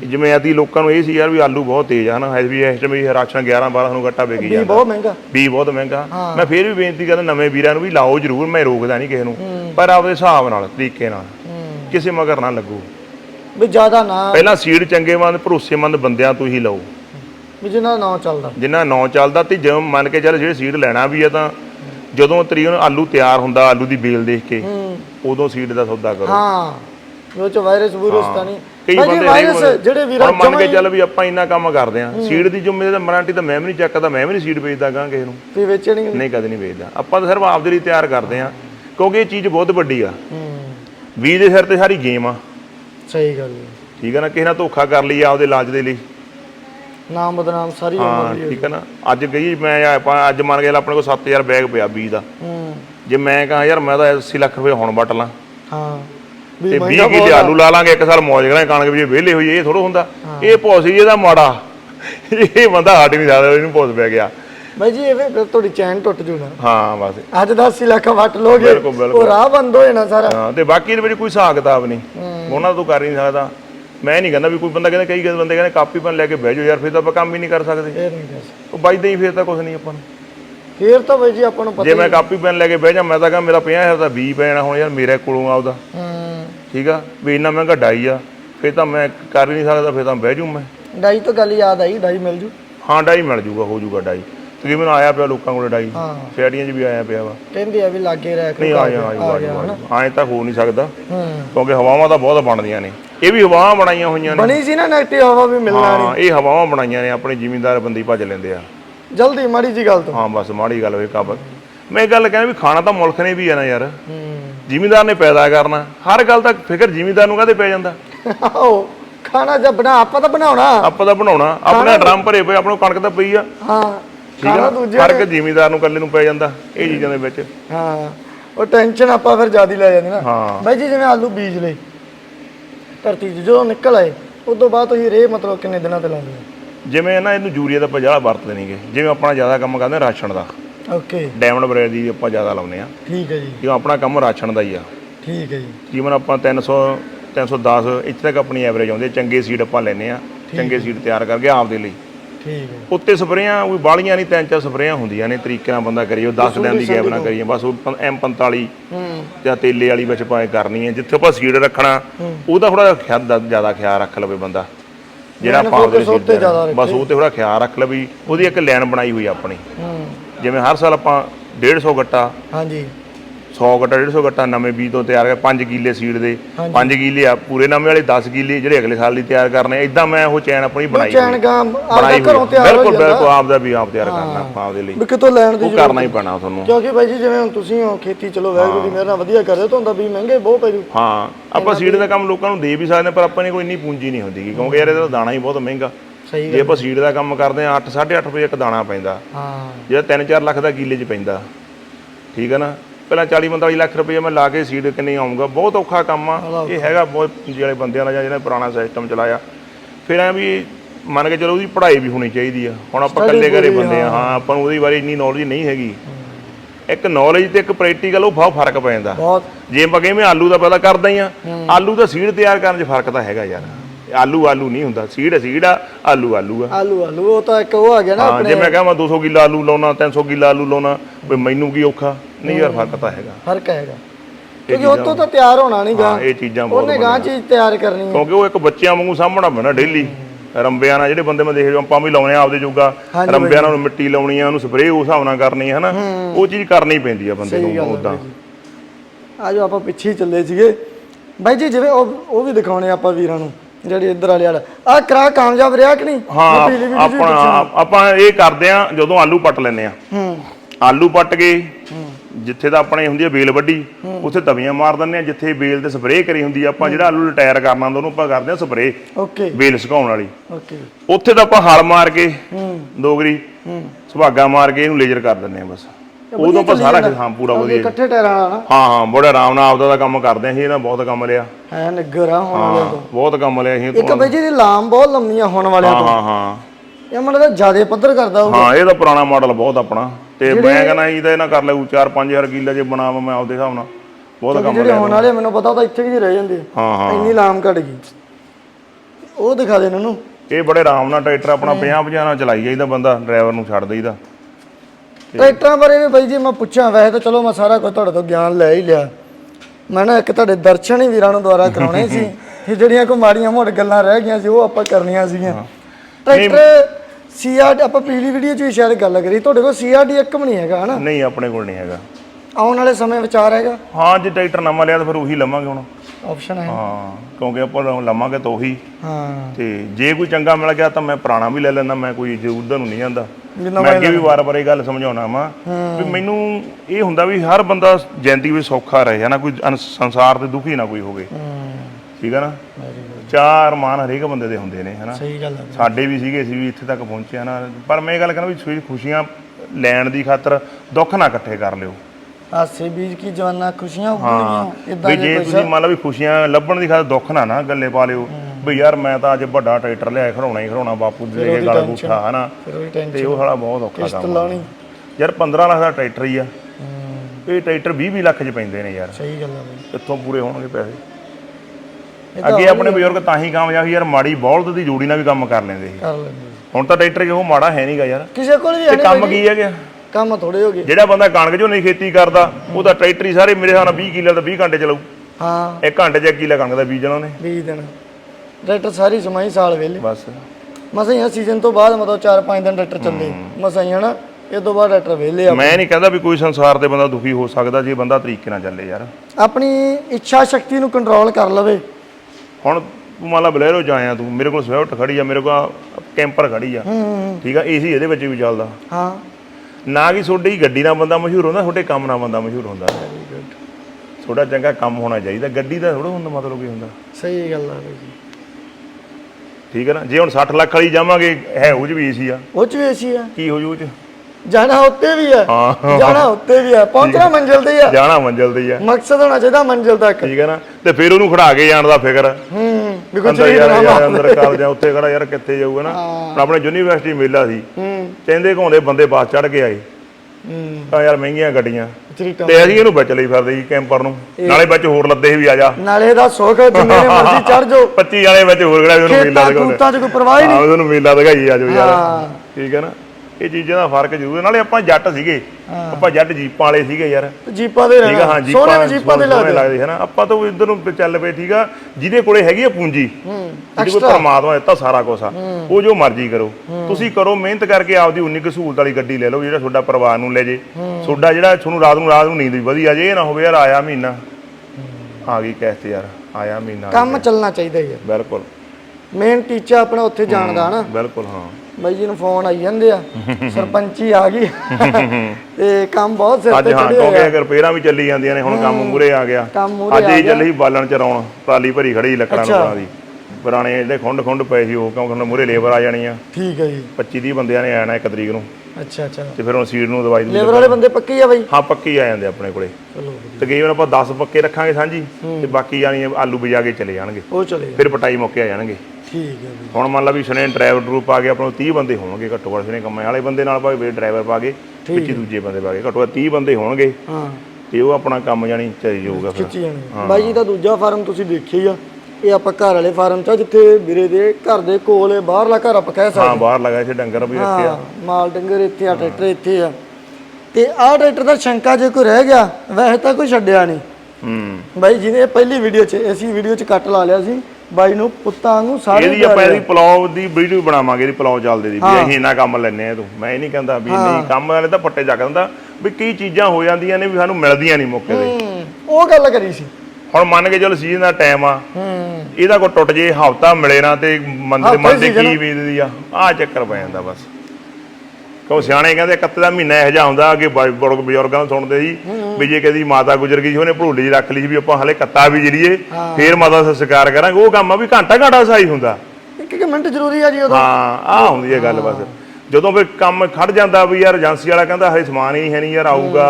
ਜਿਵੇਂ ਆਦੀ ਲੋਕਾਂ ਨੂੰ ਇਹ ਸੀ ਯਾਰ ਵੀ ਆਲੂ ਬਹੁਤ ਤੇਜ਼ ਆ ਨਾ ਐਸ ਵੀ ਇਸ ਟਾਈਮ ਵੀ ਰਾਸ਼ਨ 11 12 ਨੂੰ ਗੱਟਾ ਵਿਕੀ ਵੀ ਜਾਂਦਾ। ਬਹੁਤ ਮਹਿੰਗਾ। ਵੀ ਬਹੁਤ ਮਹਿੰਗਾ। ਹਾਂ। ਮੈਂ ਫੇਰ ਵੀ ਬੇਨਤੀ ਕਰਦਾ ਨਵੇਂ ਵੀਰਾਂ ਨੂੰ ਵੀ ਲਾਓ ਜ਼ਰੂਰ ਮੈਂ ਰੋਕਦਾ ਨਹੀਂ ਕਿਸੇ ਨੂੰ। ਪਰ ਆਪਦੇ ਹਿਸਾਬ ਨਾਲ ਤਰੀਕੇ ਨਾਲ। ਹੂੰ। ਕਿਸੇ ਮਗਰ ਨਾ ਲੱਗੋ। ਵੀ ਜ਼ਿਆਦਾ ਨਾ ਪਹਿਲਾਂ ਸੀਡ ਚੰਗੇਮੰਦ ਭਰੋਸੇਮੰਦ ਬੰਦਿਆਂ ਤੋਂ ਹੀ ਲਓ। ਵੀ ਜਿਹਨਾਂ ਦਾ ਨਾਂ ਚੱਲਦਾ। ਜਿਨ੍ਹਾਂ ਨਾਂ ਚੱਲਦਾ ਤੇ ਜਿਵੇਂ ਮੰਨ ਕੇ ਚੱਲ ਜਿਹੜੇ ਸੀਡ ਲੈਣਾ ਵੀ ਆ ਤਾਂ ਜਦੋਂ ਤਰੀਕ ਨੂੰ ਆਲੂ ਤਿਆਰ ਹੁੰਦਾ ਆਲੂ ਦੀ ਬੇਲ ਦੇਖ ਕੇ ਹੂੰ। ਉਦੋਂ ਸੀਡ ਦਾ ਸੌਦਾ ਕਰੋ। ਹਾਂ। ਉਹ ਚ ਵਾਇਰਸ ਵੂਰਸ ਤਾਂ ਨਹੀਂ। ਕਈ ਬੰਦੇ ਵਾਇਰਸ ਜਿਹੜੇ ਵੀਰਾਂ ਮੰਨ ਜਮਾਂ ਕੇ ਚੱਲ ਵੀ ਆਪਾਂ ਇੰਨਾ ਕੰਮ ਕਰਦੇ ਆ ਸੀਡ ਦੀ ਜ਼ਿੰਮੇਵਾਰੀ ਤਾਂ ਮਰਾਂਟੀ ਤਾਂ ਮੈਂ ਵੀ ਨਹੀਂ ਚੱਕਦਾ ਮੈਂ ਵੀ ਨਹੀਂ ਸੀਡ ਵੇਚਦਾ ਗਾ ਕਿਸੇ ਨੂੰ। ਵੀ ਵੇਚਣੀ ਨਹੀਂ। ਕਦੇ ਨਹੀਂ ਵੇਚਦਾ। ਆਪਾਂ ਤਾਂ ਸਿਰਫ ਆਪਦੇ ਲਈ ਤਿਆਰ ਕਰਦੇ ਆ ਕਿਉਂਕਿ ਇਹ ਚੀਜ਼ ਬਹੁਤ ਵੱਡੀ ਆ। ਹੂੰ। ਵੀ ਦੇ ਸਿਰ ਤੇ ਸਾਰੀ ਗੇਮ ਆ। ਸਹੀ ਗੱਲ ਹੈ। ਠੀਕ ਹੈ ਨਾ ਕਿਸੇ ਨਾਲ ਧੋਖਾ ਕਰ ਲਈ ਆਪਦੇ ਲਾਜ ਦੇ ਲਈ। ਨਾਮ ਬਦਨਾਮ ਸਾਰੀ ਉਮਰ ਹਾਂ ਦੀ ਠੀਕ ਹੈ ਨਾ। ਅੱਜ ਗਈ ਮੈਂ ਆਪਾਂ ਅੱਜ ਮੰਨ ਚੱਲ ਆਪਣੇ ਕੋਲ 7000 ਬੈਗ ਪਿਆ ਬੀਜ ਦਾ। ਹੂੰ। ਜੇ ਮੈਂ ਕਹਾਂ ਯਾਰ ਮੈਂ ਤਾਂ 80 ਲੱਖ ਰੁਪਏ ਹੁਣ ਵਟ ਲਾਂ। ਹਾਂ। ਤੇ ਵੀ 20 ਮਹਿੰਗਾ ਕਿੱਲੇ ਬਹੁਤ ਆ। ਆਲੂ ਲਾ ਲਾਂਗੇ ਇੱਕ ਸਾਲ ਮੌਜ ਕਰਾਂਗੇ ਕਣਕ ਵੀ ਵਿਹਲੇ ਹੋਈ ਇਹ ਥੋੜਾ ਹੁੰਦਾ। ਇਹ ਹੀ ਇਹਦਾ ਮਾੜਾ। ਇਹ ਬੰਦਾ ਹਟ ਨਹੀਂ ਸਕਦਾ ਇਹਨੂੰ ਭੌਸ ਪੈ ਗਿਆ। ਬਾਈ ਜੀ ਇਹ ਫਿਰ ਤੁਹਾਡੀ ਚੈਨ ਟੁੱਟ ਜੂ ਨਾ। ਹਾਂ ਬਸ। ਅੱਜ 10 ਲੱਖ ਵੱਟ ਲੋਗੇ। ਉਹ ਰਾਹ ਬੰਦ ਹੋ ਜਾਣਾ ਸਾਰਾ। ਹਾਂ ਤੇ ਬਾਕੀ ਇਹਦੇ ਵਿੱਚ ਕੋਈ ਹਿਸਾਬ ਕਿਤਾਬ ਨਹੀਂ। ਉਹਨਾਂ ਤੋਂ ਕਰ ਨਹੀਂ ਸਕਦਾ। ਮੈਂ ਨਹੀਂ ਕਹਿੰਦਾ ਵੀ ਕੋਈ ਬੰਦਾ ਕਹਿੰਦਾ ਕਈ ਬੰਦੇ ਕਹਿੰਦੇ ਕਾਪੀ ਪੈਨ ਲੈ ਕੇ ਬਹਿ ਜਾਓ ਯਾਰ ਫਿਰ ਤਾਂ ਆਪਾਂ ਕੰਮ ਹੀ ਨਹੀਂ ਕਰ ਸਕਦੇ। ਫੇਰ ਨਹੀਂ ਕਰ ਸਕਦੇ। ਉਹ ਬਾਈ ਹੀ ਫਿਰ ਤਾਂ ਕੁਝ ਨਹੀਂ ਆਪਾਂ ਨੂੰ। ਫੇਰ ਤਾਂ ਬਾਈ ਜੀ ਆਪਾਂ ਨੂੰ ਪਤਾ ਜੇ ਮੈਂ ਕਾਪੀ ਪੈਨ ਲੈ ਕੇ ਬਹਿ ਜਾ ਮੈਂ ਤਾਂ ਕਹਾਂ ਮੇਰਾ 50000 ਦਾ 20 ਪੈਣਾ ਹੁਣ ਯਾਰ ਮੇਰੇ ਕੋਲੋਂ ਆਪਦਾ। ਹੂੰ। ਠੀਕ ਆ? ਵੀ ਇੰਨਾ ਮਹਿੰਗਾ ਡਾਈ ਆ ਫਿਰ ਤਾਂ ਮੈਂ ਕਰ ਹੀ ਨਹੀਂ ਸਕਦਾ ਫਿਰ ਤਾਂ ਬਹਿ ਜੂ ਮੈਂ। ਡਾਈ ਤੋਂ ਗੱਲ ਯਾਦ ਆਈ ਡਾਈ ਮਿਲ ਜੂ। ਹਾਂ ਡਾਈ ਮਿਲ ਜੂਗਾ ਹੋ ਜੂਗਾ ਡਾਈ। ਤਕਰੀਬਨ ਆਇਆ ਪਿਆ ਲੋਕਾਂ ਕੋਲੇ ਡਾਈ। ਹਾਂ। ਫੈੜੀਆਂ 'ਚ ਵੀ ਆਇਆ ਪਿਆ ਵਾ। ਕਹਿੰਦੇ ਆ ਵੀ ਲਾਗੇ ਰਹਿ ਕੇ ਨਹੀਂ ਆ ਆ ਗਿਆ, ਜਾ ਆ ਗਿਆ ਹਨਾ। ਆਏ ਤਾਂ ਹੋ ਨਹੀਂ ਸਕਦਾ। ਹੂੰ। ਕਿਉਂਕਿ ਹਵਾਵਾਂ ਤਾਂ ਬਹੁਤ ਬਣਦੀਆਂ ਨੇ। ਇਹ ਵੀ ਹਵਾਵਾਂ ਬਣਾਈਆਂ ਹੋਈਆਂ ਨੇ। ਬਣੀ ਸੀ ਨਾ ਨੈਗੇਟਿਵ ਹਵਾ ਵੀ ਮਿਲਣਾ ਹਾਂ ਇਹ ਹਵਾਵਾਂ ਬਣਾਈਆਂ ਨੇ ਆਪਣੇ ਜ਼ਿਮੀਂਦਾਰ ਬੰਦੇ ਹੀ ਭੱਜ ਲੈਂਦੇ ਆ। ਜਲਦੀ ਮਾੜੀ ਜੀ ਗੱਲ ਤੋਂ। ਹਾਂ ਬਸ ਮਾੜੀ ਗੱਲ ਹੋਈ ਕਾਬਲ। ਮੈਂ ਇਹ ਗੱਲ ਕਹਿੰਦਾ ਵੀ ਖਾਣਾ ਤਾਂ ਮੁਲਕ ਨੇ ਵੀ ਆ ਨਾ ਯਾਰ। ਹੂੰ। ਜ਼ਿਮੀਂਦਾਰ ਨੇ ਪੈਦਾ ਕਰਨਾ। ਹਰ ਗੱਲ ਦਾ ਫਿਕਰ ਜ਼ਿਮੀਂਦਾਰ ਨੂੰ ਕਾਹਦੇ ਪੈ ਜਾਂਦਾ? ਆਹੋ ਖਾਣਾ ਜਦ ਬਣਾ ਆਪਾਂ ਤਾਂ ਬਣਾਉਣਾ। ਆਪਾਂ ਤਾਂ ਬਣਾਉਣਾ। ਆਪਣੇ ਡਰਮ ਭਰੇ ਪਏ ਆਪਣੇ ਕਣਕ ਤਾਂ ਪਈ ਆ। ਹਾਂ ਠੀਕ ਖਾਣਾ ਆ ਦੂਜੇ ਫ਼ਰਕ ਜ਼ਿਮੀਂਦਾਰ ਨੂੰ ਇਕੱਲੇ ਨੂੰ ਪੈ ਜਾਂਦਾ ਇਹ ਚੀਜ਼ਾਂ ਦੇ ਵਿੱਚ। ਹਾਂ ਉਹ ਟੈਨਸ਼ਨ ਆਪਾਂ ਫਿਰ ਜ਼ਿਆਦਾ ਲੈ ਜਾਂਦੇ ਨਾ। ਹਾਂ। ਬਾਈ ਜੀ ਜਿਵੇਂ ਆਲੂ ਬੀਜ ਲਏ ਧਰਤੀ 'ਚ ਜਦੋਂ ਨਿਕਲ ਆਏ ਉਸ ਤੋਂ ਬਾਅਦ ਤੁਸੀਂ ਰੇ ਮਤਲਬ ਕਿੰਨੇ ਦਿਨਾਂ ਤੇ ਲਾਉਂਦੇ ਜਿਵੇਂ ਨਾ ਇਹਨੂੰ ਯੂਰੀਆ ਦਾ ਆਪਾਂ ਜ਼ਿਆਦਾ ਵਰਤਦੇ ਨਹੀਂਗੇ ਜਿਵੇਂ ਆਪਣਾ ਜ਼ਿਆਦਾ ਕੰਮ ਕਰਦੇ ਰਾਸ਼ਨ ਦਾ। ਓਕੇ ਡਾਇਮੰਡ ਬ੍ਰੈਡ ਦੀ ਆਪਾਂ ਜ਼ਿਆਦਾ ਲਾਉਂਦੇ ਆ ਠੀਕ ਹੈ ਜੀ। ਕਿਉਂ ਆਪਣਾ ਕੰਮ ਰਾਸ਼ਨ ਦਾ ਹੀ ਆ। ਠੀਕ ਹੈ ਜੀ। ਜੀਵਨ ਆਪਾਂ 300 310 ਇੱਥੇ ਤੱਕ ਆਪਣੀ ਐਵਰੇਜ ਆਉਂਦੀ ਚੰਗੇ ਸੀਡ ਆਪਾਂ ਲੈਨੇ ਆ ਚੰਗੇ ਸੀਡ ਤਿਆਰ ਕਰਕੇ ਆਪਦੇ ਲਈ। ਠੀਕ ਹੈ। ਉੱਤੇ ਸਪਰੇਆਂ ਉਹ ਬਾਲੀਆਂ ਨਹੀਂ ਤਿੰਨ ਚਾਰ ਸਪਰੇਆਂ ਹੁੰਦੀਆਂ ਨੇ। ਤਰੀਕੇ ਨਾਲ ਬੰਦਾ ਉਹ 10 ਦਿਨ ਦੀ ਗੈਪ ਨਾ ਕਰੀਏ। ਬਸ ਉਹ M45 ਹੂੰ। ਜਾਂ ਤੇਲੇ ਵਾਲੀ ਵਿੱਚ ਪਾਏ ਕਰਨੀ ਹੈ। ਜਿੱਥੇ ਆਪਾਂ ਸੀਡ ਰੱਖਣਾ ਉਹਦਾ ਥੋੜਾ ਜ਼ਿਆਦਾ ਖਿਆਲ ਰੱਖ ਲਵੇ ਬੰਦਾ। ਜਿਹੜਾ ਆਪਾਂ focus ਸੀਡ ਬਸ ਉਹ ਤੇ ਥੋੜਾ ਖਿਆਲ ਰੱਖ ਲਵੇ ਉਹਦੀ ਇੱਕ ਲਾਈਨ ਬਣਾਈ ਹੋਈ ਆਪਣੀ। ਹੂੰ। ਜਿਵੇਂ ਹਰ ਸਾਲ ਆਪਾਂ 150 ਗੱਟਾ ਹਾਂਜੀ। 100 ਗੱਟਾ 150 ਗੱਟਾ ਨਵੇਂ ਬੀਜ ਤੋਂ ਤਿਆਰ ਕਰ 5 ਕਿੱਲੇ ਸੀਡ ਦੇ ਹਾਂਜੀ। 5 ਕਿੱਲੇ ਆ ਪੂਰੇ ਨਵੇਂ ਵਾਲੇ 10 ਕਿੱਲੇ ਜਿਹੜੇ ਅਗਲੇ ਸਾਲ ਲਈ ਤਿਆਰ ਕਰਨੇ ਇਦਾਂ ਮੈਂ ਉਹ ਚੈਨ ਆਪਣੀ ਬਣਾਈ ਚੈਨ ਗਾਮ ਆਪਦਾ ਘਰੋਂ ਤਿਆਰ ਹੋ ਬਿਲਕੁਲ ਬਿਲਕੁਲ ਆਪਦਾ ਵੀ ਆਪ ਤਿਆਰ ਕਰਨਾ ਆਪਾਂ ਆਪਦੇ ਲਈ। ਵੀ ਕਿਤੋਂ ਲੈਣ ਦੀ ਉਹ ਕਰਨਾ ਹੀ ਪੈਣਾ ਤੁਹਾਨੂੰ। ਕਿਉਂਕਿ ਬਾਈ ਜੀ ਜਿਵੇਂ ਹੁਣ ਤੁਸੀਂ ਹੋ ਖੇਤੀ ਚਲੋ ਵੈਗਰੂ ਦੀ ਮੇਰੇ ਨਾਲ ਵਧੀਆ ਕਰਦੇ ਤਾਂ ਹੁੰਦਾ ਵੀ ਮਹਿੰਗੇ ਬਹੁਤ ਪੈ ਜੂ। ਹਾਂ ਆਪਾਂ ਸੀਡ ਦਾ ਕੰਮ ਲੋਕਾਂ ਨੂੰ ਦੇ ਵੀ ਸਕਦੇ ਪਰ ਆਪਾਂ ਨੇ ਕੋਈ ਇੰਨੀ ਪੂੰਜੀ ਨਹੀਂ ਹੁੰਦੀ ਕਿਉਂਕਿ ਯਾਰ ਇਹਦਾ ਦਾਣਾ ਹੀ ਬਹੁਤ ਮਹਿੰਗਾ। ਸਹੀ ਜੇ ਆਪਾਂ ਸੀਡ ਦਾ ਕੰਮ ਕਰਦੇ ਆ 8 8.5 ਰੁਪਏ ਇੱਕ ਦਾਣਾ ਪੈਂਦਾ। ਹਾਂ। ਜਿਹੜਾ 3-4 ਲੱਖ ਦਾ ਕਿੱਲੇ 'ਚ ਪੈਂਦਾ। ਠੀਕ ਹੈ ਨਾ? ਪਹਿਲਾਂ 40 45 ਲੱਖ ਰੁਪਏ ਮੈਂ ਲਾ ਕੇ ਸੀਡ ਕਿੰਨੀ ਆਉਂਗਾ ਬਹੁਤ ਔਖਾ ਕੰਮ ਆ। ਇਹ ਹੈਗਾ ਬਹੁਤ ਜਿਹੜੇ ਬੰਦਿਆਂ ਦਾ ਜਾਂ ਜਿਹਨੇ ਪੁਰਾਣਾ ਸਿਸਟਮ ਚਲਾਇਆ। ਫਿਰ ਐ ਵੀ ਮੰਨ ਕੇ ਚਲੋ ਉਹਦੀ ਪੜ੍ਹਾਈ ਵੀ ਹੋਣੀ ਚਾਹੀਦੀ ਆ। ਹੁਣ ਆਪਾਂ ਇਕੱਲੇ ਘਰੇ ਬੰਦੇ ਆ ਹਾਂ। ਆਪਾਂ ਨੂੰ ਉਹਦੀ ਬਾਰੇ ਇੰਨੀ ਨੌਲੇਜ ਨਹੀਂ ਹੈਗੀ। ਇੱਕ ਨੌਲੇਜ ਤੇ ਇੱਕ ਪ੍ਰੈਕਟੀਕਲ ਉਹ ਬਹੁਤ ਫ਼ਰਕ ਪੈ ਜਾਂਦਾ। ਬਹੁਤ। ਜੇ ਆਪਾਂ ਕਹਿੰਦੇ ਆਲੂ ਦਾ ਪਹਿਲਾਂ ਕਰਦਾ ਹੀ ਆ। ਆਲੂ ਦਾ ਸੀਡ ਤਿਆਰ ਕਰਨ 'ਚ ਫ਼ਰਕ ਤਾਂ ਹੈਗਾ ਯਾਰ। ਆਲੂ ਆਲੂ ਨਹੀਂ ਹੁੰਦਾ ਸੀਡ ਸੀਡ ਆ ਆਲੂ ਆਲੂ ਆ। ਆਲੂ ਆਲੂ ਉਹ ਤਾਂ ਇੱਕ ਉਹ ਆ ਗਿਆ ਨਾ ਹਾਂ ਜੇ ਮੈਂ ਕਹਾਂ ਮੈਂ 200 ਕਿਲੋ ਆਲੂ ਲਾਉਣਾ 300 ਕਿਲੋ ਆਲੂ ਲਾਉਣਾ ਵੀ ਮੈਨੂੰ ਕੀ ਔਖਾ? ਨਹੀਂ ਯਾਰ ਫ਼ਰਕ ਤਾਂ ਹੈਗਾ। ਫ਼ਰਕ ਹੈਗਾ। ਕਿਉਂਕਿ ਉਹ ਤੋਂ ਤਾਂ ਤਿਆਰ ਹੋਣਾ ਨਹੀਂ ਗਾ। ਹਾਂ ਇਹ ਚੀਜ਼ਾਂ ਬਹੁਤ ਉਹਨੇ ਗਾਂ ਚੀਜ਼ ਤਿਆਰ ਕਰਨੀ ਹੈ ਕਿਉਂਕਿ ਉਹ ਇੱਕ ਬੱਚਿਆਂ ਵਾਂਗੂ ਸਾਹਮਣਾ ਪੈਣਾ ਡੇਲੀ ਰੰਬਿਆਂ ਨਾਲ ਜਿਹੜੇ ਬੰਦੇ ਮੈਂ ਦੇਖੇ ਆਪਾਂ ਵੀ ਲਾਉਣੇ ਆ ਆਪਦੇ ਜੋਗਾ। ਹਾਂਜੀ ਰੰਬਿਆਂ ਨਾਲ ਮਿੱਟੀ ਲਾਉਣੀ ਆ ਉਹਨੂੰ ਸਪਰੇਅ ਉਸ ਹਿਸਾਬ ਨਾਲ ਕਰਨੀ ਹੈ ਹਨਾ। ਉਹ ਚੀਜ਼ ਕਰਨੀ ਪੈਂਦੀ ਆ ਬੰਦੇ ਨੂੰ ਉਦਾਂ ਆਜੋ ਆਪਾਂ ਪਿੱਛੇ ਹੀ ਚੱਲੇ ਸੀਗੇ। ਬਾਈ ਜੀ ਜਿਵੇਂ ਉਹ ਉਹ ਵੀ ਦਿਖਾਉਣੇ ਆਪਾਂ ਵੀਰਾਂ ਨੂੰ। ਜਿਹੜੀ ਇੱਧਰ ਵਾਲੇ ਵਾਲਾ। ਆ ਕਰਾ ਕਾਮਯਾਬ ਰਿਹਾ ਕਿ ਨਹੀਂ? ਹਾਂ ਆਪਣਾ ਆਪਾਂ ਇਹ ਕਰਦੇ ਆ ਜਦੋਂ ਆਲੂ ਪੱਟ ਲੈਨੇ ਆ ਹੂੰ। ਆਲੂ ਪੱਟ ਕੇ ਜਿੱਥੇ ਤਾਂ ਆਪਣੇ ਹੁੰਦੀ ਆ ਬੇਲ ਵੱਡੀ ਉੱਥੇ ਤਵੀਆਂ ਮਾਰ ਦਿੰਦੇ ਆ ਜਿੱਥੇ ਬੇਲ ਤੇ ਸਪਰੇਅ ਕਰੀ ਹੁੰਦੀ ਆ ਆਪਾਂ ਜਿਹੜਾ ਆਲੂ ਰਿਟਾਇਰ ਕਰਨਾ ਹੁੰਦਾ ਉਹਨੂੰ ਆਪਾਂ ਕਰਦੇ ਆ ਸਪਰੇਅ ਓਕੇ। ਬੇਲ ਸੁਕਾਉਣ ਵਾਲੀ। ਓਕੇ। ਉੱਥੇ ਤਾਂ ਆਪਾਂ ਹਲ ਮਾਰ ਕੇ ਹੂੰ। ਦੋਗਰੀ ਹੂੰ। ਸੁਭਾਗਾ ਮਾਰ ਕੇ ਇਹਨੂੰ ਲੇਜ਼ਰ ਕਰ ਦਿੰਦੇ ਆ ਬਸ। ਉਦੋਂ ਆਪਾਂ ਸਾਰਾ ਹਾਂ ਪੂਰਾ ਵਧੀਆ। ਇਕੱਠੇ ਟਾਇਰਾਂ ਵਾਲਾ ਹਾਂ ਹਾਂ ਬੜਾ ਆਰਾਮ ਨਾਲ ਆਪਦਾ ਦਾ ਕੰਮ ਕਰਦੇ ਅਸੀਂ ਇਹਦਾ ਬਹੁਤ ਕੰਮ ਲਿਆ। ਐ ਨਿੱਗਰ ਆ ਹੁਣ ਹਾਂ ਤੋਂ ਬਹੁਤ ਕੰਮ ਲਿਆ ਅਸੀਂ ਇੱਕ ਬਾਈ ਜੀ ਦੀ ਲਾਮ ਬਹੁਤ ਲੰਮੀਆਂ ਹੋਣ ਵਾਲਿਆਂ ਹਾਂ ਤੋਂ। ਹਾਂ ਹਾਂ। ਇਹ ਮਤਲਬ ਤਾਂ ਜ਼ਿਆਦਾ ਪੱਧਰ ਕਰਦਾ ਉਹ ਹਾਂ ਇਹ ਤਾਂ ਪੁਰਾਣਾ ਮਾਡਲ ਬਹੁਤ ਆਪਣਾ। ਤੇ ਮੈਂ ਕਹਿੰਦਾ ਇਹਦਾ ਇਹਨਾਂ ਕਰ ਲਿਆ 4-5000 ਕਿੱਲੇ ਜੇ ਬਣਾਵਾਂ ਮੈਂ ਆਪਦੇ ਹਿਸਾਬ ਨਾਲ। ਬਹੁਤ ਕੰਮ ਜਿਹੜੇ ਹੋਣ ਵਾਲੇ ਮੈਨੂੰ ਪਤਾ ਉਹ ਤਾਂ ਇੱਥੇ ਵੀ ਰਹਿ ਜਾਂਦੇ ਹਾਂ ਹਾਂ। ਇੰਨੀ ਲਾਮ ਘਟ ਗਈ। ਉਹ ਦਿਖਾ ਦੇ ਇਹਨਾਂ ਨੂੰ। ਇਹ ਬੜੇ ਆਰਾਮ ਨਾਲ ਟਰੈਕਟਰ ਆਪਣਾ 50-50 ਨਾਲ ਚਲਾਈ ਜਾਈਦਾ ਬੰਦਾ ਡਰਾਈਵਰ ਨੂੰ ਛੱਡ ਦੇਈਦਾ। ਟਰੈਕਟਰਾਂ ਬਾਰੇ ਵੀ ਬਾਈ ਜੀ ਮੈਂ ਪੁੱਛਾਂ ਵੈਸੇ ਤਾਂ ਚਲੋ ਮੈਂ ਸਾਰਾ ਕੁਝ ਤੁਹਾਡੇ ਤੋਂ ਗਿਆਨ ਲੈ ਹੀ ਲਿਆ। ਮੈਂ ਨਾ ਇੱਕ ਤੁਹਾਡੇ ਦਰਸ਼ਨ ਹੀ ਵੀਰਾਂ ਨੂੰ ਦੁਆਰਾ ਕਰਾਉਣੇ ਸੀ ਇਹ ਜਿਹੜੀਆਂ ਕੋ ਮਾੜੀਆਂ ਮੋੜ ਗੱਲਾਂ ਰਹਿ ਗਈਆਂ ਸੀ ਉਹ ਆਪਾਂ ਕਰਨੀਆਂ ਸੀਗੀਆਂ। ਟਰੈਕਟਰ ਸੀਆਰ ਆਪਾਂ ਪਿਛਲੀ ਵੀਡੀਓ 'ਚ ਵੀ ਸ਼ਾਇਦ ਗੱਲ ਕਰੀ ਤੁਹਾਡੇ ਕੋਲ ਸੀਆਰਡੀ ਇੱਕ ਵੀ ਨਹੀਂ ਹੈਗਾ ਹਨਾ? ਨਹੀਂ ਆਪਣੇ ਕੋਲ ਨਹੀਂ ਹੈਗਾ। ਆਉਣ ਵਾਲੇ ਸਮੇਂ ਵਿਚਾਰ ਹੈਗਾ ਹਾਂ ਜੇ ਟਰੈਕਟਰ ਨਵਾਂ ਲਿਆ ਤਾਂ ਫਿਰ ਉਹੀ ਲਵਾਂਗੇ ਹੁਣ। ਆਪਸ਼ਨ ਹੈ। ਹਾਂ ਕਿਉਂਕਿ ਆਪਾਂ ਲਵਾਂਗੇ ਤਾਂ ਉਹੀ। ਹਾਂ। ਤੇ ਜੇ ਕੋਈ ਚੰਗਾ ਮਿਲ ਗਿਆ ਤਾਂ ਮੈਂ ਪੁਰਾਣਾ ਵੀ ਲੈ ਲੈਂਦਾ ਮੈਂ ਕੋਈ ਜੇ ਉਧਰ ਨੂੰ ਨਹੀਂ ਜਾਂਦਾ। ਮੈਂ ਅੱਗੇ ਵੀ ਵਾਰ-ਵਾਰ ਇਹ ਗੱਲ ਸਮਝਾਉਣਾ ਵਾਂ ਵੀ ਮੈਨੂੰ ਇਹ ਹੁੰਦਾ ਵੀ ਹਰ ਬੰਦਾ ਜ਼ਿੰਦਗੀ ਵਿੱਚ ਸੌਖਾ ਰਹੇ ਹੈ ਨਾ ਕੋਈ ਸੰਸਾਰ ਤੇ ਦੁਖੀ ਨਾ ਕੋਈ ਹੋਵੇ। ਠੀਕ ਹੈ ਨਾ? ਚਾਰ ਮਾਨ ਹਰੇਕ ਬੰਦੇ ਦੇ ਹੁੰਦੇ ਨੇ ਹਨਾ। ਸਹੀ ਗੱਲ ਹੈ ਸਾਡੇ ਵੀ ਸੀਗੇ ਅਸੀਂ ਵੀ ਇੱਥੇ ਤੱਕ ਪਹੁੰਚੇ ਹਨਾ। ਪਰ ਮੈਂ ਇਹ ਗੱਲ ਕਹਿੰਦਾ ਵੀ ਖੁਸ਼ੀ- ਖੁਸ਼ੀਆਂ ਲੈਣ ਦੀ ਖਾਤਰ ਦੁੱਖ ਨਾ ਇਕੱਠੇ ਕਰ ਲਿਓ। ਹਾਸੇ ਬੀਜ ਕੀ ਜਵਾਨਾ ਖੁਸ਼ੀਆਂ ਉਗਣਗੀਆਂ ਇਦਾਂ ਵੀ ਜੇ ਤੁਸੀਂ ਮੰਨ ਲਓ ਵੀ ਖੁਸ਼ੀਆਂ ਲੱਭਣ ਦੀ ਖਾਤਰ ਦੁੱਖ ਨਾ ਨਾ ਗੱਲੇ ਪਾ ਲਿਓ। ਵੀ ਯਾਰ ਮੈਂ ਤਾਂ ਅੱਜ ਵੱਡਾ ਟਰੈਕਟਰ ਲਿਆ ਖੜਾਉਣਾ ਹੀ ਖੜਾਉਣਾ ਬਾਪੂ ਦੇ ਕੇ ਗਲ ਗੁੱਠਾ ਹਨਾ? ਤੇ ਉਹ ਸਾਲਾ ਬਹੁਤ ਔਖਾ ਕੰਮ ਯਾਰ 15 ਲੱਖ ਦਾ ਟਰੈਕਟਰ ਹੀ ਆ। ਇਹ ਟਰੈਕਟਰ 20 20 ਲੱਖ 'ਚ ਪੈਂਦੇ ਨੇ ਯਾਰ। ਸਹੀ ਗੱਲ ਹੈ ਬਾਈ। ਕਿੱਥੋਂ ਪੂਰੇ ਹੋਣਗੇ ਪੈਸੇ। ਅੱਗੇ ਆਪਣੇ ਬਜ਼ੁਰਗ ਤਾਂ ਹੀ ਕਾਮਯਾਬ ਯਾਰ ਮਾੜੀ ਬੌਲਦ ਦੀ ਜੋੜੀ ਨਾਲ ਵੀ ਕੰਮ ਕਰ ਲੈਂਦੇ ਸੀ। ਕਰ ਲੈਂਦੇ ਹੁਣ ਤਾਂ ਟਰੈਕਟਰ ਕਿ ਉਹ ਮਾੜਾ ਹੈ ਨਹੀਂਗਾ ਯਾਰ। ਕਿਸੇ ਕੋਲ ਵੀ ਹੈ ਤੇ ਨੀ ਕੰਮ। ਕੀ ਹੈਗਾ? ਕੰਮ ਥੋੜੇ ਹੋ ਗਏ। ਜਿਹੜਾ ਬੰਦਾ ਕਣਕ ਝੋਨੇ ਦੀ ਖੇਤੀ ਕਰਦਾ ਉਹਦਾ ਟਰੈਕਟਰ ਹੀ ਸਾਰੇ ਮੇਰੇ ਹਿਸਾਬ ਨਾਲ 20 ਕਿੱਲੇ ਦਾ 20 ਘੰਟੇ ਚਲਾਊ। ਹਾਂ। ਇੱਕ ਘੰਟੇ 'ਚ ਇੱਕ ਕਿੱਲਾ ਕਣਕ ਦਾ ਬੀਜਣਾ ਉਹਨੇ। 20 ਦਿਨ ਟਰੈਕਟਰ ਸਾਰੀ ਸਮਾਈ ਸਾਲ ਵੇਲੇ। ਬਸ। ਮਸਾਂ ਹੀ ਸੀਜ਼ਨ ਤੋਂ ਬਾਅਦ ਮਤਲਬ 4-5 ਦਿਨ ਟਰੈਕਟਰ ਚੱਲੇ। ਮਸਾਂ ਹੀ ਹਨਾ ਇਹ ਤੋਂ ਬਾਅਦ ਟਰੈਕਟਰ ਵੇਲੇ ਆ। ਮੈਂ ਨਹੀਂ ਕਹਿੰਦਾ ਵੀ ਕੋਈ ਸੰਸਾਰ ਤੇ ਬੰਦਾ ਦੁਖੀ ਹੋ ਸਕਦਾ ਜੇ ਬੰਦਾ ਤਰੀਕੇ ਨਾਲ ਚੱਲੇ ਯਾਰ। ਆਪਣੀ ਇੱਛਾ ਸ਼ਕਤੀ ਨੂੰ ਕੰਟਰੋਲ ਕਰ ਲਵੇ। ਹੁਣ ਤੂੰ ਮੰਨ ਲਾ ਬਲੇਰੋ ਚ ਆਇਆ ਤੂੰ ਮੇਰੇ ਕੋਲ ਸਵਿਫਟ ਖੜੀ ਆ ਮੇਰੇ ਕੋਲ ਕੈਂਪਰ ਖੜੀ ਆ। ਠੀਕ ਆ ਏਸੀ ਇਹਦੇ ਵਿੱਚ ਵੀ ਚੱਲਦਾ। ਹਾਂ। ਨਾ ਕਿ ਤੁਹਾਡੀ ਗੱਡੀ ਨਾਲ ਬੰਦਾ ਮਸ਼ਹੂਰ ਹੁੰਦਾ ਤੁਹਾਡੇ ਕੰਮ ਨਾਲ ਬੰਦਾ ਮਸ਼ਹੂਰ ਹੁੰਦਾ। ਥੋੜਾ ਚੰਗਾ ਕੰਮ ਹੋਣਾ ਚਾਹੀਦਾ। ਗੱਡੀ ਦਾ ਥੋੜਾ ਹੁੰਦਾ ਮਤਲਬ ਕੀ ਹੁੰਦਾ। ਸਹੀ ਗੱਲ ਆ ਬਾਈ ਜੀ। ਠੀਕ ਹੈ ਨਾ? ਜੇ ਹੁਣ 60 ਲੱਖ ਵਾਲੀ ਜਾਵਾਂਗੇ ਹੈ ਉਹ ਚ ਵੀ ਏਸੀ ਆ। ਉਹ ਚ ਵੀ ਏਸੀ ਆ। ਕੀ ਹੋ ਜੂ ਉਹ ਚ? ਜਾਣਾ ਉੱਤੇ ਵੀ ਹਾਂ। ਜਾਣਾ ਉੱਤੇ ਵੀ ਆ ਪਹੁੰਚਣਾ ਮੰਜ਼ਿਲ ਤੇ ਹੀ ਜਾਣਾ ਮੰਜ਼ਿਲ ਤੇ ਹੀ ਮਕਸਦ ਹੋਣਾ ਚਾਹੀਦਾ ਮੰਜ਼ਿਲ ਤੱਕ। ਠੀਕ ਹੈ ਨਾ। ਤੇ ਫਿਰ ਉਹਨੂੰ ਖੜਾ ਕੇ ਜਾਣ ਦਾ ਫਿਕਰ। ਹੂੰ ਵੀ ਕੁਝ ਨਹੀਂ ਯਾਰ ਨਾ ਯਾਰ ਅੰਦਰ ਕਾਲ ਜਾਂ ਉੱਥੇ ਖੜਾ ਯਾਰ ਕਿੱਥੇ ਜਾਊਗਾ ਨਾ। ਹੁਣ ਆਪਣੇ ਯੂਨੀਵਰਸਿਟੀ ਮੇਲਾ ਸੀ। ਹੂੰ। ਕਹਿੰਦੇ ਘਾਉਂਦੇ ਬੰਦੇ ਬਾਸ ਚੜ ਕੇ ਆਏ। ਹੂੰ। ਤਾਂ ਯਾਰ ਮਹਿੰਗੀਆਂ ਗੱਡੀਆਂ। ਤੇ ਅਸੀਂ ਇਹਨੂੰ ਵਿੱਚ ਲਈ ਫਿਰਦੇ ਸੀ ਕੈਂਪਰ ਨੂੰ। ਨਾਲੇ ਵਿੱਚ ਹੋਰ ਲੱਦੇ ਸੀ ਵੀ ਆ ਜਾ। ਨਾਲੇ ਦਾ ਸੁੱਖ ਜਿੰਨੇ ਮਰਜ਼ੀ ਚੜ ਜਾਓ। 25 ਵਾਲੇ ਵਿੱਚ ਹੋਰ ਕਿਹੜਾ ਉਹਨੂੰ ਮੇਲਾ ਦਿਖਾਉਂਦੇ। ਖੂਤਾਂ ਚ ਕੋਈ ਪਰਵਾਹ ਹੀ ਨਹੀਂ। ਹਾਂ ਉਹਨੂੰ ਮੇਲਾ ਦਿਖਾਈ ਆ ਜਾਓ ਯਾਰ। ਹਾਂ। ਠੀਕ ਹੈ ਨਾ। ਇਹ ਚੀਜ਼ਾਂ ਦਾ ਫ਼ਰਕ ਜ਼ਰੂਰ ਹੈ। ਨਾਲੇ ਆਪਾਂ ਜੱਟ ਸੀਗੇ। ਆਪਾਂ ਜੱਟ ਜੀਪਾਂ ਵਾਲੇ ਸੀਗੇ ਯਾਰ। ਜੀਪਾਂ ਦੇ ਠੀਕ ਆ ਹਾਂ ਰਹਿਣਾ ਸੋਹਣੇ ਜੀਪਾਂ ਵੀ ਜੀਪਾਂ ਦੇ ਸੋਹਣੇ ਲੱਗਦੇ। ਲੱਗਦੇ ਹੈ ਨਾ ਆਪਾਂ ਤਾਂ ਇਧਰ ਨੂੰ ਚੱਲ ਪਏ ਠੀਕ ਆ? ਜਿਹਦੇ ਕੋਲੇ ਹੈਗੀ ਆ ਪੂੰਜੀ। ਹੂੰ ਜਿਹਦੇ ਕੋਲ ਪਰਮਾਤਮਾ ਦਿੱਤਾ ਸਾਰਾ ਕੁਝ ਆ। ਉਹ ਜੋ ਮਰਜ਼ੀ ਕਰੋ। ਤੁਸੀਂ ਕਰੋ ਮਿਹਨਤ ਕਰਕੇ ਆਪਦੀ ਉਨੀ ਕੁ ਸਹੂਲਤ ਵਾਲੀ ਗੱਡੀ ਲੈ ਲਓ ਜਿਹੜਾ ਤੁਹਾਡਾ ਪਰਿਵਾਰ ਨੂੰ ਲੈ ਜੇ। ਤੁਹਾਡਾ ਜਿਹੜਾ ਤੁਹਾਨੂੰ ਰਾਤ ਨੂੰ ਰਾਤ ਨੂੰ ਨੀਂਦ ਵੀ ਵਧੀਆ ਜੇ ਇਹ ਨਾ ਹੋਵੇ ਯਾਰ ਆਇਆ ਮਹੀਨਾ। ਆ ਗਈ ਕਿਸ਼ਤ ਯਾਰ ਆਇਆ ਮਹੀਨਾ। ਕੰਮ ਚੱਲਣਾ ਚਾਹੀਦਾ ਹੈ ਬਿਲਕੁਲ। ਮੇਨ ਟੀਚਾ ਆਪਣਾ ਉੱਥੇ ਜਾਣ ਦਾ ਨਾ ਬਿਲਕੁਲ ਹਾਂ। ਬਾਈ ਜੀ ਨੂੰ ਫੋਨ ਆਈ ਜਾਂਦੇ ਆ ਸਰਪੰਚੀ ਆ ਗਈ। ਤੇ ਕੰਮ ਬਹੁਤ ਸਿਰ ਅੱਜ ਤੇ ਹਾਂ ਚੜਿਆ ਕਿਉਂਕਿ ਅਗਰ ਪੇਰਾਂ ਵੀ ਚੱਲੀ ਜਾਂਦੀਆਂ ਨੇ ਹੁਣ ਕੰਮ ਮੂਰੇ ਆ ਗਿਆ। ਅੱਜ ਇਹ ਚੱਲੀ ਬਾਲਣ ਚਰਾਉਣ ਟਰਾਲੀ ਭਰੀ ਖੜੀ ਲੱਕੜਾਂ। ਲੁਕੜਾਂ ਦੀ ਪੁਰਾਣੇ ਜਿਹੜੇ ਖੁੰਡ ਖੁੰਡ ਪਏ ਸੀ ਉਹ ਕਿਉਂਕਿ ਉਹਨਾਂ ਮੂਰੇ ਲੇਬਰ ਆ ਜਾਣੀ ਆ। ਠੀਕ ਹੈ ਜੀ। 25 30 ਬੰਦਿਆਂ ਨੇ ਆਣਾ ਇੱਕ ਤਰੀਕ ਨੂੰ। ਅੱਛਾ ਅੱਛਾ। ਤੇ ਫਿਰ ਉਹ ਸੀਡ ਨੂੰ ਦਵਾਈ ਲੇਬਰ ਵਾਲੇ ਬੰਦੇ ਪੱਕੇ ਆ ਬਾਈ? ਹਾਂ ਪੱਕੀ ਆ ਜਾਂਦੇ ਆਪਣੇ ਕੋਲੇ। ਚਲੋ ਤਕਰੀਬਨ ਆਪਾਂ 10 ਪੱਕੇ ਰੱਖਾਂਗੇ ਸਾਂਝੀ ਤੇ ਬਾਕੀ ਜਾਨੀ ਆਲੂ ਬਜਾ ਕੇ ਚਲੇ ਜਾਣਗੇ। ਉਹ ਚਲੇ ਫਿਰ ਪਟਾਈ ਮੁੱਕੇ ਆ ਜਾਣਗੇ। ਠੀਕ ਹੈ ਜੀ ਹੁਣ ਮੰਨ ਲਾ ਵੀ ਸਨੇ ਡਰਾਈਵਰ ਡਰੂਪ ਆ ਗਏ ਆਪਣੇ ਕੋਲ 30 ਬੰਦੇ ਹੋਣਗੇ ਘੱਟੋ ਘੱਟ ਸਨੇ ਕੰਮਾਂ ਵਾਲੇ ਬੰਦੇ ਨਾਲ ਭਾਵੇਂ ਵੀ ਡਰਾਈਵਰ ਪਾ ਕੇ ਵਿੱਚ ਹੀ ਦੂਜੇ ਬੰਦੇ ਪਾ ਕੇ ਘੱਟੋ ਘੱਟ 30 ਬੰਦੇ ਹੋਣਗੇ। ਹਾਂ। ਤੇ ਉਹ ਆਪਣਾ ਕੰਮ ਜਾਨੀ ਚੱਲ ਜਾਊਗਾ ਫਿਰ। ਖਿੱਚੀ ਜਾਣੀ। ਬਾਈ ਜੀ ਦਾ ਦੂਜਾ ਫਾਰਮ ਤੁਸੀਂ ਦੇਖਿਆ ਹੀ ਆ। ਇਹ ਆਪਾਂ ਘਰ ਵਾਲੇ ਫਾਰਮ ਚ ਜਿੱਥੇ ਵੀਰੇ ਦੇ ਘਰ ਦੇ ਕੋਲ ਇਹ ਬਾਹਰਲਾ ਘਰ ਆਪਾਂ ਕਹਿ ਸਕਦੇ ਹਾਂ ਬਾਹਰ ਲਗਾ ਇੱਥੇ ਡੰਗਰ ਵੀ ਰੱਖੇ ਆ। ਹਾਂ ਮਾਲ ਡੰਗਰ ਇੱਥੇ ਆ ਟਰੈਕਟਰ ਇੱਥੇ ਆ। ਤੇ ਆਹ ਟਰੈਕਟਰ ਦਾ ਸ਼ੰਕਾ ਜੇ ਕੋਈ ਰਹਿ ਗਿਆ ਵੈਸੇ ਤਾਂ ਕੋਈ ਛੱਡਿਆ ਨਹੀਂ। ਹੂੰ। ਬਾਈ ਜਿਹਨੇ ਪਹਿਲੀ ਵੀਡੀਓ 'ਚ ਅਸੀਂ ਵੀਡੀਓ 'ਚ ਕੱਟ ਲਾ ਲਿਆ ਸੀ। ਬਾਈ ਨੂੰ ਪੁੱਤਾਂ ਵਾਂਗੂ ਸਾਰੇ ਇਹਦੀ ਆਪਾਂ ਇਹਦੀ ਪਲਾਉ ਦੀ ਵੀਡੀਓ ਬਣਾਵਾਂਗੇ ਇਹਦੀ ਪਲਾਉ ਚੱਲਦੇ ਦੀ ਵੀ ਅਸੀਂ ਇੰਨਾ ਕੰਮ ਲੈਨੇ ਆ ਤੂੰ। ਮੈਂ ਇਹ ਨਹੀਂ ਕਹਿੰਦਾ ਵੀ ਨਹੀਂ ਕੰਮ ਵਾਲੇ ਤਾਂ ਪੱਟੇ ਚੱਕ ਦਿੰਦਾ ਵੀ ਕਈ ਚੀਜ਼ਾਂ ਹੋ ਜਾਂਦੀਆਂ ਨੇ ਵੀ ਸਾਨੂੰ ਮਿਲਦੀਆਂ ਨਹੀਂ ਮੌਕੇ ਤੇ। ਉਹ ਗੱਲ ਕਰੀ ਸੀ। ਹੁਣ ਮੰਨ ਕੇ ਚਲੋ ਸੀਜ਼ਨ ਦਾ ਟਾਈਮ ਆ। ਹੂੰ। ਇਹਦਾ ਕੋ ਟੁੱਟ ਜੇ ਹਫਤਾ ਮਿਲੇ ਨਾ ਤੇ ਮੰਦੇ ਮੰਦੇ ਕੀ ਵੇਚਦੀ ਆ ਆ ਚੱਕਰ ਪੈ ਜਾਂਦਾ ਬਸ। ਕਿਉਂ ਸਿਆਣੇ ਕਹਿੰਦੇ ਕੱਤੇ ਦਾ ਮਹੀਨਾ ਇਹੋ ਜਿਹਾ ਹੁੰਦਾ ਕਿ ਬ- ਬੜ- ਬਜ਼ੁਰਗਾਂ ਨੂੰ ਸੁਣਦੇ ਸੀ ਵੀ ਜੇ ਕਦੀ ਮਾਤਾ ਗੁਜ਼ਰ ਗਈ ਸੀ ਉਹਨੇ ਭੜੋਲੀ ਰੱਖ ਲਈ ਸੀ ਵੀ ਆਪਾਂ ਹਲੇ ਕੱਤਾ ਵੀ ਜਰੀਏ ਫੇਰ ਮਾਤਾ ਦਾ ਸੰਸਕਾਰ ਕਰਾਂਗੇ। ਉਹ ਕੰਮ ਆ ਵੀ ਘੰਟਾ ਘੰਟਾ ਸਾਈ ਹੁੰਦਾ। ਇੱਕ ਇੱਕ ਮਿੰਟ ਜ਼ਰੂਰੀ ਆ ਜੀ ਉਦੋਂ। ਹਾਂ ਆ ਹੁੰਦੀ ਹੈ ਗੱਲ ਬਸ। ਜਦੋਂ ਫਿਰ ਕੰਮ ਖੜ ਜਾਂਦਾ ਵੀ ਯਾਰ ਏਜੰਸੀ ਵਾਲਾ ਕਹਿੰਦਾ ਹਲੇ ਸਮਾਨ ਹੀ ਹੈ ਨਹੀਂ ਯਾਰ ਆਊਗਾ।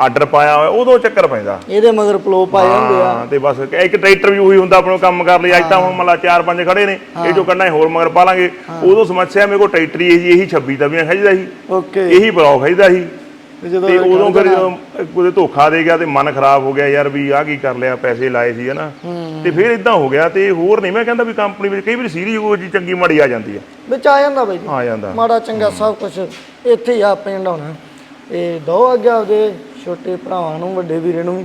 ਆਰਡਰ ਪਾਇਆ ਹੋਇਆ ਉਦੋਂ ਚੱਕਰ ਪੈਂਦਾ। ਇਹਦੇ ਮਗਰ ਪਲੋ ਪਾਏ ਜਾਂਦੇ ਆ। ਹਾਂ ਤੇ ਬਸ ਇੱਕ ਟਰੈਕਟਰ ਵੀ ਉਹੀ ਹੁੰਦਾ ਆਪਣੇ ਕੰਮ ਕਰ ਲਈ। ਅੱਜ ਤਾਂ ਹੁਣ ਚਾਰ ਪੰਜ ਖੜੇ ਨੇ ਇਹ ਜੋ ਕਰਨਾ ਹੋਰ ਮਗਰ ਪਾ ਲਾਂਗੇ। ਉਦੋਂ ਸਮੱਸਿਆ ਮੇਰੇ ਕੋਲ ਟਰੈਕਟਰ ਹੀ ਇਹੀ ਇਹੀ 26 ਤਵੀਆਂ ਖਿੱਚਦਾ ਸੀ। ਓਕੇ। ਇਹੀ ਬਲੌਕ ਖਿੱਚਦਾ ਸੀ। ਤੇ ਉਦੋਂ ਫਿਰ ਉਹਦੇ ਧੋਖਾ ਦੇ ਗਿਆ ਤੇ ਮਨ ਖਰਾਬ ਹੋ ਗਿਆ ਯਾਰ ਵੀ ਆਹ ਕੀ ਕਰ ਲਿਆ ਪੈਸੇ ਲਾਏ ਸੀ ਹਨਾ। ਤੇ ਫਿਰ ਇਦਾਂ ਹੋ ਗਿਆ ਤੇ ਹੋਰ ਨਹੀਂ ਮੈਂ ਕਹਿੰਦਾ ਵੀ ਕੰਪਨੀ ਵਿੱਚ ਕਈ ਵਾਰ ਸੀਰੀਜ਼ ਕੋਈ ਚੀਜ਼ ਚੰਗੀ ਮਾੜੀ ਆ ਜਾਂਦੀ ਆ। ਵਿੱਚ ਆ ਜਾਂਦਾ ਬਾਈ ਜੀ। ਆ ਜਾਂਦਾ। ਮਾੜਾ ਚੰਗਾ ਸਭ ਕੁਝ ਇੱਥੇ ਹੀ ਆ ਪਿੰਡ ਹੋਣਾ। ਇਹ ਦੋ ਅੱਗੇ ਆਪਦੇ ਛੋਟੇ ਭਰਾਵਾਂ ਨੂੰ ਵੱਡੇ ਵੀਰੇ ਨੂੰ ਵੀ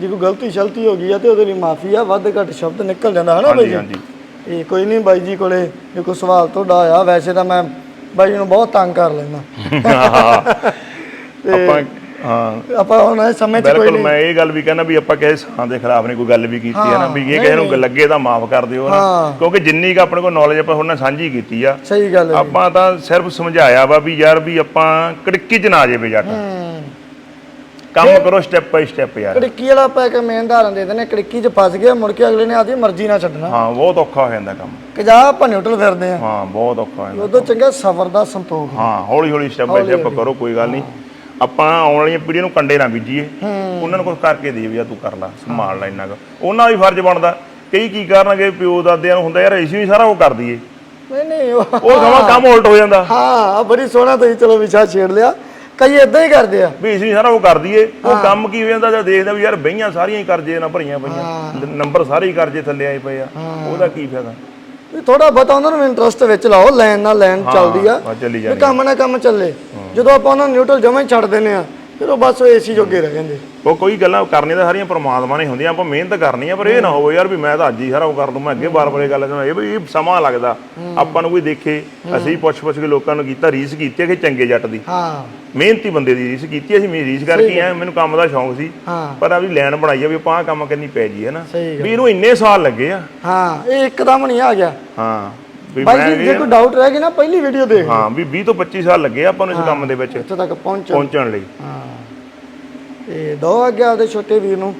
ਜੇ ਕੋਈ ਗਲਤੀ ਸ਼ਲਤੀ ਹੋ ਗਈ ਆ ਤੇ ਉਹਦੇ ਲਈ ਮਾਫੀ ਆ ਵੱਧ ਘੱਟ ਸ਼ਬਦ ਨਿਕਲ ਜਾਂਦਾ ਹਨਾ ਬਾਈ ਹਾਂਜੀ ਜੀ? ਹਾਂਜੀ ਇਹ ਕੋਈ ਨਹੀਂ ਬਾਈ ਜੀ ਕੋਲੇ ਜੇ ਕੋਈ ਸਵਾਲ ਤੁਹਾਡਾ ਆਇਆ ਵੈਸੇ ਤਾਂ ਮੈਂ ਬਾਈ ਨੂੰ ਬਹੁਤ ਤੰਗ ਕਰ ਲੈਂਦਾ। ਆਪਾਂ ਹਾਂ। ਆਪਾਂ ਹੁਣ ਇਹ ਸਮੇਂ 'ਚ ਕੋਈ ਬਿਲਕੁਲ ਮੈਂ ਇਹ ਗੱਲ ਵੀ ਕਹਿੰਦਾ ਵੀ ਆਪਾਂ ਕਿਸੇ ਸਾਂ ਦੇ ਖਿਲਾਫ ਨਹੀਂ ਕੋਈ ਗੱਲ ਵੀ ਕੀਤੀ ਹੈ ਨਾ ਵੀ ਇਹ ਕਿਸੇ ਨੂੰ ਲੱਗੇ ਤਾਂ ਮਾਫ ਕਰ ਦਿਓ ਨਾ ਹਾਂ। ਕਿਉਂਕਿ ਜਿੰਨੀ ਕ ਆਪਣੇ ਕੋਲ ਨੌਲੇਜ ਆਪਾਂ ਉਹਨਾਂ ਸਾਂਝੀ ਕੀਤੀ ਆ ਸਹੀ ਗੱਲ ਹੈ। ਆਪਾਂ ਤਾਂ ਸਿਰਫ ਸਮਝਾਇਆ ਵਾ ਵੀ ਯਾਰ ਵੀ ਆਪਾਂ ਕੜਕੀ ਚ ਨਾ ਜਾਵੇ ਜੱਟ। ਹੂੰ। ਕੰਮ ਕਰੋ ਸਟੈਪ ਬਾਈ ਸਟੈਪ ਯਾਰ। ਕੜਕੀ ਵਾਲਾ ਪੈ ਕੇ ਮੇਨ ਧਾਰਨ ਦੇ ਦਿੰਦੇ ਕੜਕੀ 'ਚ ਫਸ ਗਿਆ ਮੁੜ ਕੇ ਅਗਲੇ ਨੇ ਆਦੀ ਮਰਜ਼ੀ ਨਾਲ ਛੱਡਣਾ। ਹਾਂ ਬਹੁਤ ਔਖਾ ਹੋ ਜਾਂਦਾ ਕੰਮ। ਕਿ ਜਾ ਆਪਾਂ ਨਿਊਟਰਲ ਫਿਰਦੇ ਆ ਹਾਂ ਬਹੁਤ ਔਖਾ ਹੋ ਜਾਂਦਾ ਉਦੋਂ ਚੰਗਾ ਸਬਰ ਦਾ ਸੰਤੋਖ। ਹਾਂ ਹੌਲੀ ਹੌਲੀ ਸਟੈਪ ਬਾਈ ਸਟੈਪ ਕਰੋ ਕੋਈ ਗੱਲ ਨਹੀਂ। ਆਪਾਂ ਆਉਣ ਵਾਲੀਆਂ ਪੀੜ੍ਹੀਆਂ ਨੂੰ ਕੰਡੇ ਨਾ ਬੀਜੀਏ। ਉਹਨਾਂ ਨੂੰ ਕੁਝ ਕਰਕੇ ਦੇ ਵੀ ਆ ਤੂੰ ਕਰ ਲੈ ਸੰਭਾਲ ਲੈ ਇੰਨਾ ਕੁ। ਉਹਨਾਂ ਦਾ ਵੀ ਫਰਜ਼ ਬਣਦਾ। ਕਈ ਕੀ ਕਰਨਗੇ ਪਿਓ ਦਾਦਿਆਂ ਨੂੰ ਹੁੰਦਾ ਯਾਰ ਅਸੀਂ ਵੀ ਸਾਰਾ ਉਹ ਕਰ ਦਈਏ। ਨਹੀਂ ਨਹੀਂ ਉਹ ਸਮਾਂ ਕੰਮ ਉਲਟ ਹੋ ਜਾਂਦਾ। ਹਾਂ ਬੜੀ ਸੋਹਣਾ ਤੁਸੀਂ ਚਲੋ ਵਿਚਾਰ ਛੇੜ ਲਿਆ। ਕਈ ਇਦਾਂ ਹੀ ਕਰਦੇ ਆ। ਵੀ ਅਸੀਂ ਸਾਰਾ ਉਹ ਕਰ ਦਈਏ। ਉਹ ਕੰਮ ਕੀ ਹੋ ਜਾਂਦਾ ਜਦ ਦੇਖਦਾ ਵੀ ਯਾਰ ਬਈਆਂ ਸਾਰੀਆਂ ਹੀ ਕਰਜੇ ਨਾਲ ਭਰੀਆਂ ਪਈਆਂ। ਨੰਬਰ ਸਾਰੇ ਹੀ ਕਰਜੇ ਥੱਲੇ ਆਏ ਪਏ ਆ। ਉਹਦਾ ਕੀ ਫਾਇਦਾ? ਵੀ ਥੋੜਾ ਬਹੁਤਾ ਉਹਨਾਂ ਨੂੰ ਇੰਟਰਸਟ ਵਿੱਚ ਲਾਓ ਲੈਣ ਨਾਲ ਲੈਣ ਚੱਲਦੀ ਆ। ਵੀ ਕੰਮ ਨਾ ਕੰਮ ਚੱਲੇ। ਜਦੋਂ ਆਪਾਂ ਉਹਨਾਂ ਨੂੰ ਨਿਊਟਰਲ ਜਮਾਂ ਹੀ ਛੱਡ ਦਿੰਦੇ ਆ ਫਿਰ ਉਹ ਬਸ ਏਸੀ ਜੋਗੇ ਰਹਿ ਜਾਂਦੇ। ਉਹ ਕੋਈ ਗੱਲਾਂ ਕਰਨੀਆਂ ਤਾਂ ਸਾਰੀਆਂ ਪ੍ਰਮਾਤਮਾ ਨੇ ਹੁੰਦੀਆਂ ਆਪਾਂ ਮਿਹਨਤ ਕਰਨੀ ਆ ਪਰ ਇਹ ਨਾ ਹੋਵੇ ਯਾਰ ਵੀ ਮੈਂ ਤਾਂ ਅੱਜ ਹੀ ਸਾਰਾ ਉਹ ਕਰ ਦੂੰ ਮੈਂ ਅੱਗੇ ਬਾਰ-ਬਾਰ ਇਹ ਗੱਲ ਕਰਨਾ ਇਹ ਵੀ ਇਹ ਸਮਾਂ ਲੱਗਦਾ। ਆਪਾਂ ਨੂੰ ਕੋਈ ਦੇਖੇ ਅਸੀਂ ਪੁੱਛ-ਪੁੱਛ ਕੇ ਲੋਕਾਂ ਨੂੰ ਕੀਤਾ ਰੀਸ ਕੀਤੀ ਕਿ ਚੰਗੇ ਜੱਟ ਦੀ। ਹਾਂ। ਮਿਹਨਤੀ ਬੰਦੇ ਦੀ ਰੀਸ ਕੀਤੀ ਅਸੀਂ ਮੇਰੀ ਰੀਸ ਕਰਕੇ ਆ ਮੈਨੂੰ ਕੰਮ ਦਾ ਸ਼ੌਂਕ ਸੀ ਹਾਂ। ਪਰ ਆ ਵੀ ਲੈਣ ਬਣਾਈ ਆ ਵੀ ਆਪਾਂ ਆਹ ਕੰਮ ਕਰਨੀ ਪੈ ਜੀ ਹੈ ਨਾ। ਸਹੀ ਗੱਲ। ਵੀ ਇਹਨੂੰ ਇੰਨੇ ਸਾਲ ਲੱਗੇ ਆ। ਹਾਂ ਇਹ ਇੱਕਦਮ ਨਹੀਂ ਆ ਗਿਆ। ਹਾਂ ਵੀ ਬਾਈ ਜੀ ਜੇ ਕੋਈ ਡਾਊਟ ਰਹਿ ਗਿਆ ਨਾ ਪਹਿਲੀ ਵੀਡੀਓ ਦੇਖ ਹਾਂ ਵੀ 20 ਤੋਂ 25 ਸਾਲ ਲੱਗੇ ਆ ਆਪਾਂ ਨੂੰ ਇਸ ਕੰਮ ਦੇ ਵਿੱਚ ਇੱਥੇ ਤੱਕ ਪਹੁੰਚ ਪਹੁੰਚਣ ਲਈ। ਹਾਂ। ਤੇ ਦੋ ਅੱਗੇ ਆਪਦੇ ਛੋਟੇ ਵੀਰ ਨੂੰ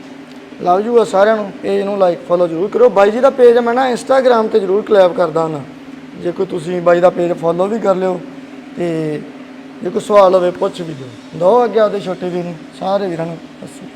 ਲਵ ਯੂ ਆ ਸਾਰਿਆਂ ਨੂੰ ਪੇਜ ਨੂੰ ਲਾਈਕ ਫੋਲੋ ਜ਼ਰੂਰ ਕਰੋ ਬਾਈ ਜੀ ਦਾ ਪੇਜ ਮੈਂ ਨਾ ਇੰਸਟਾਗ੍ਰam ਤੇ ਜ਼ਰੂਰ ਕਲੈਬ ਕਰਦਾ ਹਾਂ। ਜੇ ਕੋਈ ਤੁਸੀਂ ਬਾਈ ਦਾ ਪੇਜ ਫੋਲੋ ਵੀ ਕਰ ਲਿਓ ਤੇ ਜੇ ਕੋਈ ਸਵਾਲ ਹੋਵੇ, ਪੁੱਛ ਵੀ ਦਿਓ ਦੋ ਅੱਗੇ ਆਪਦੇ ਛੋਟੇ ਵੀਰ ਨੂੰ, ਸਾਰੇ ਵੀਰਾਂ ਨੂੰ ਦੱਸੋ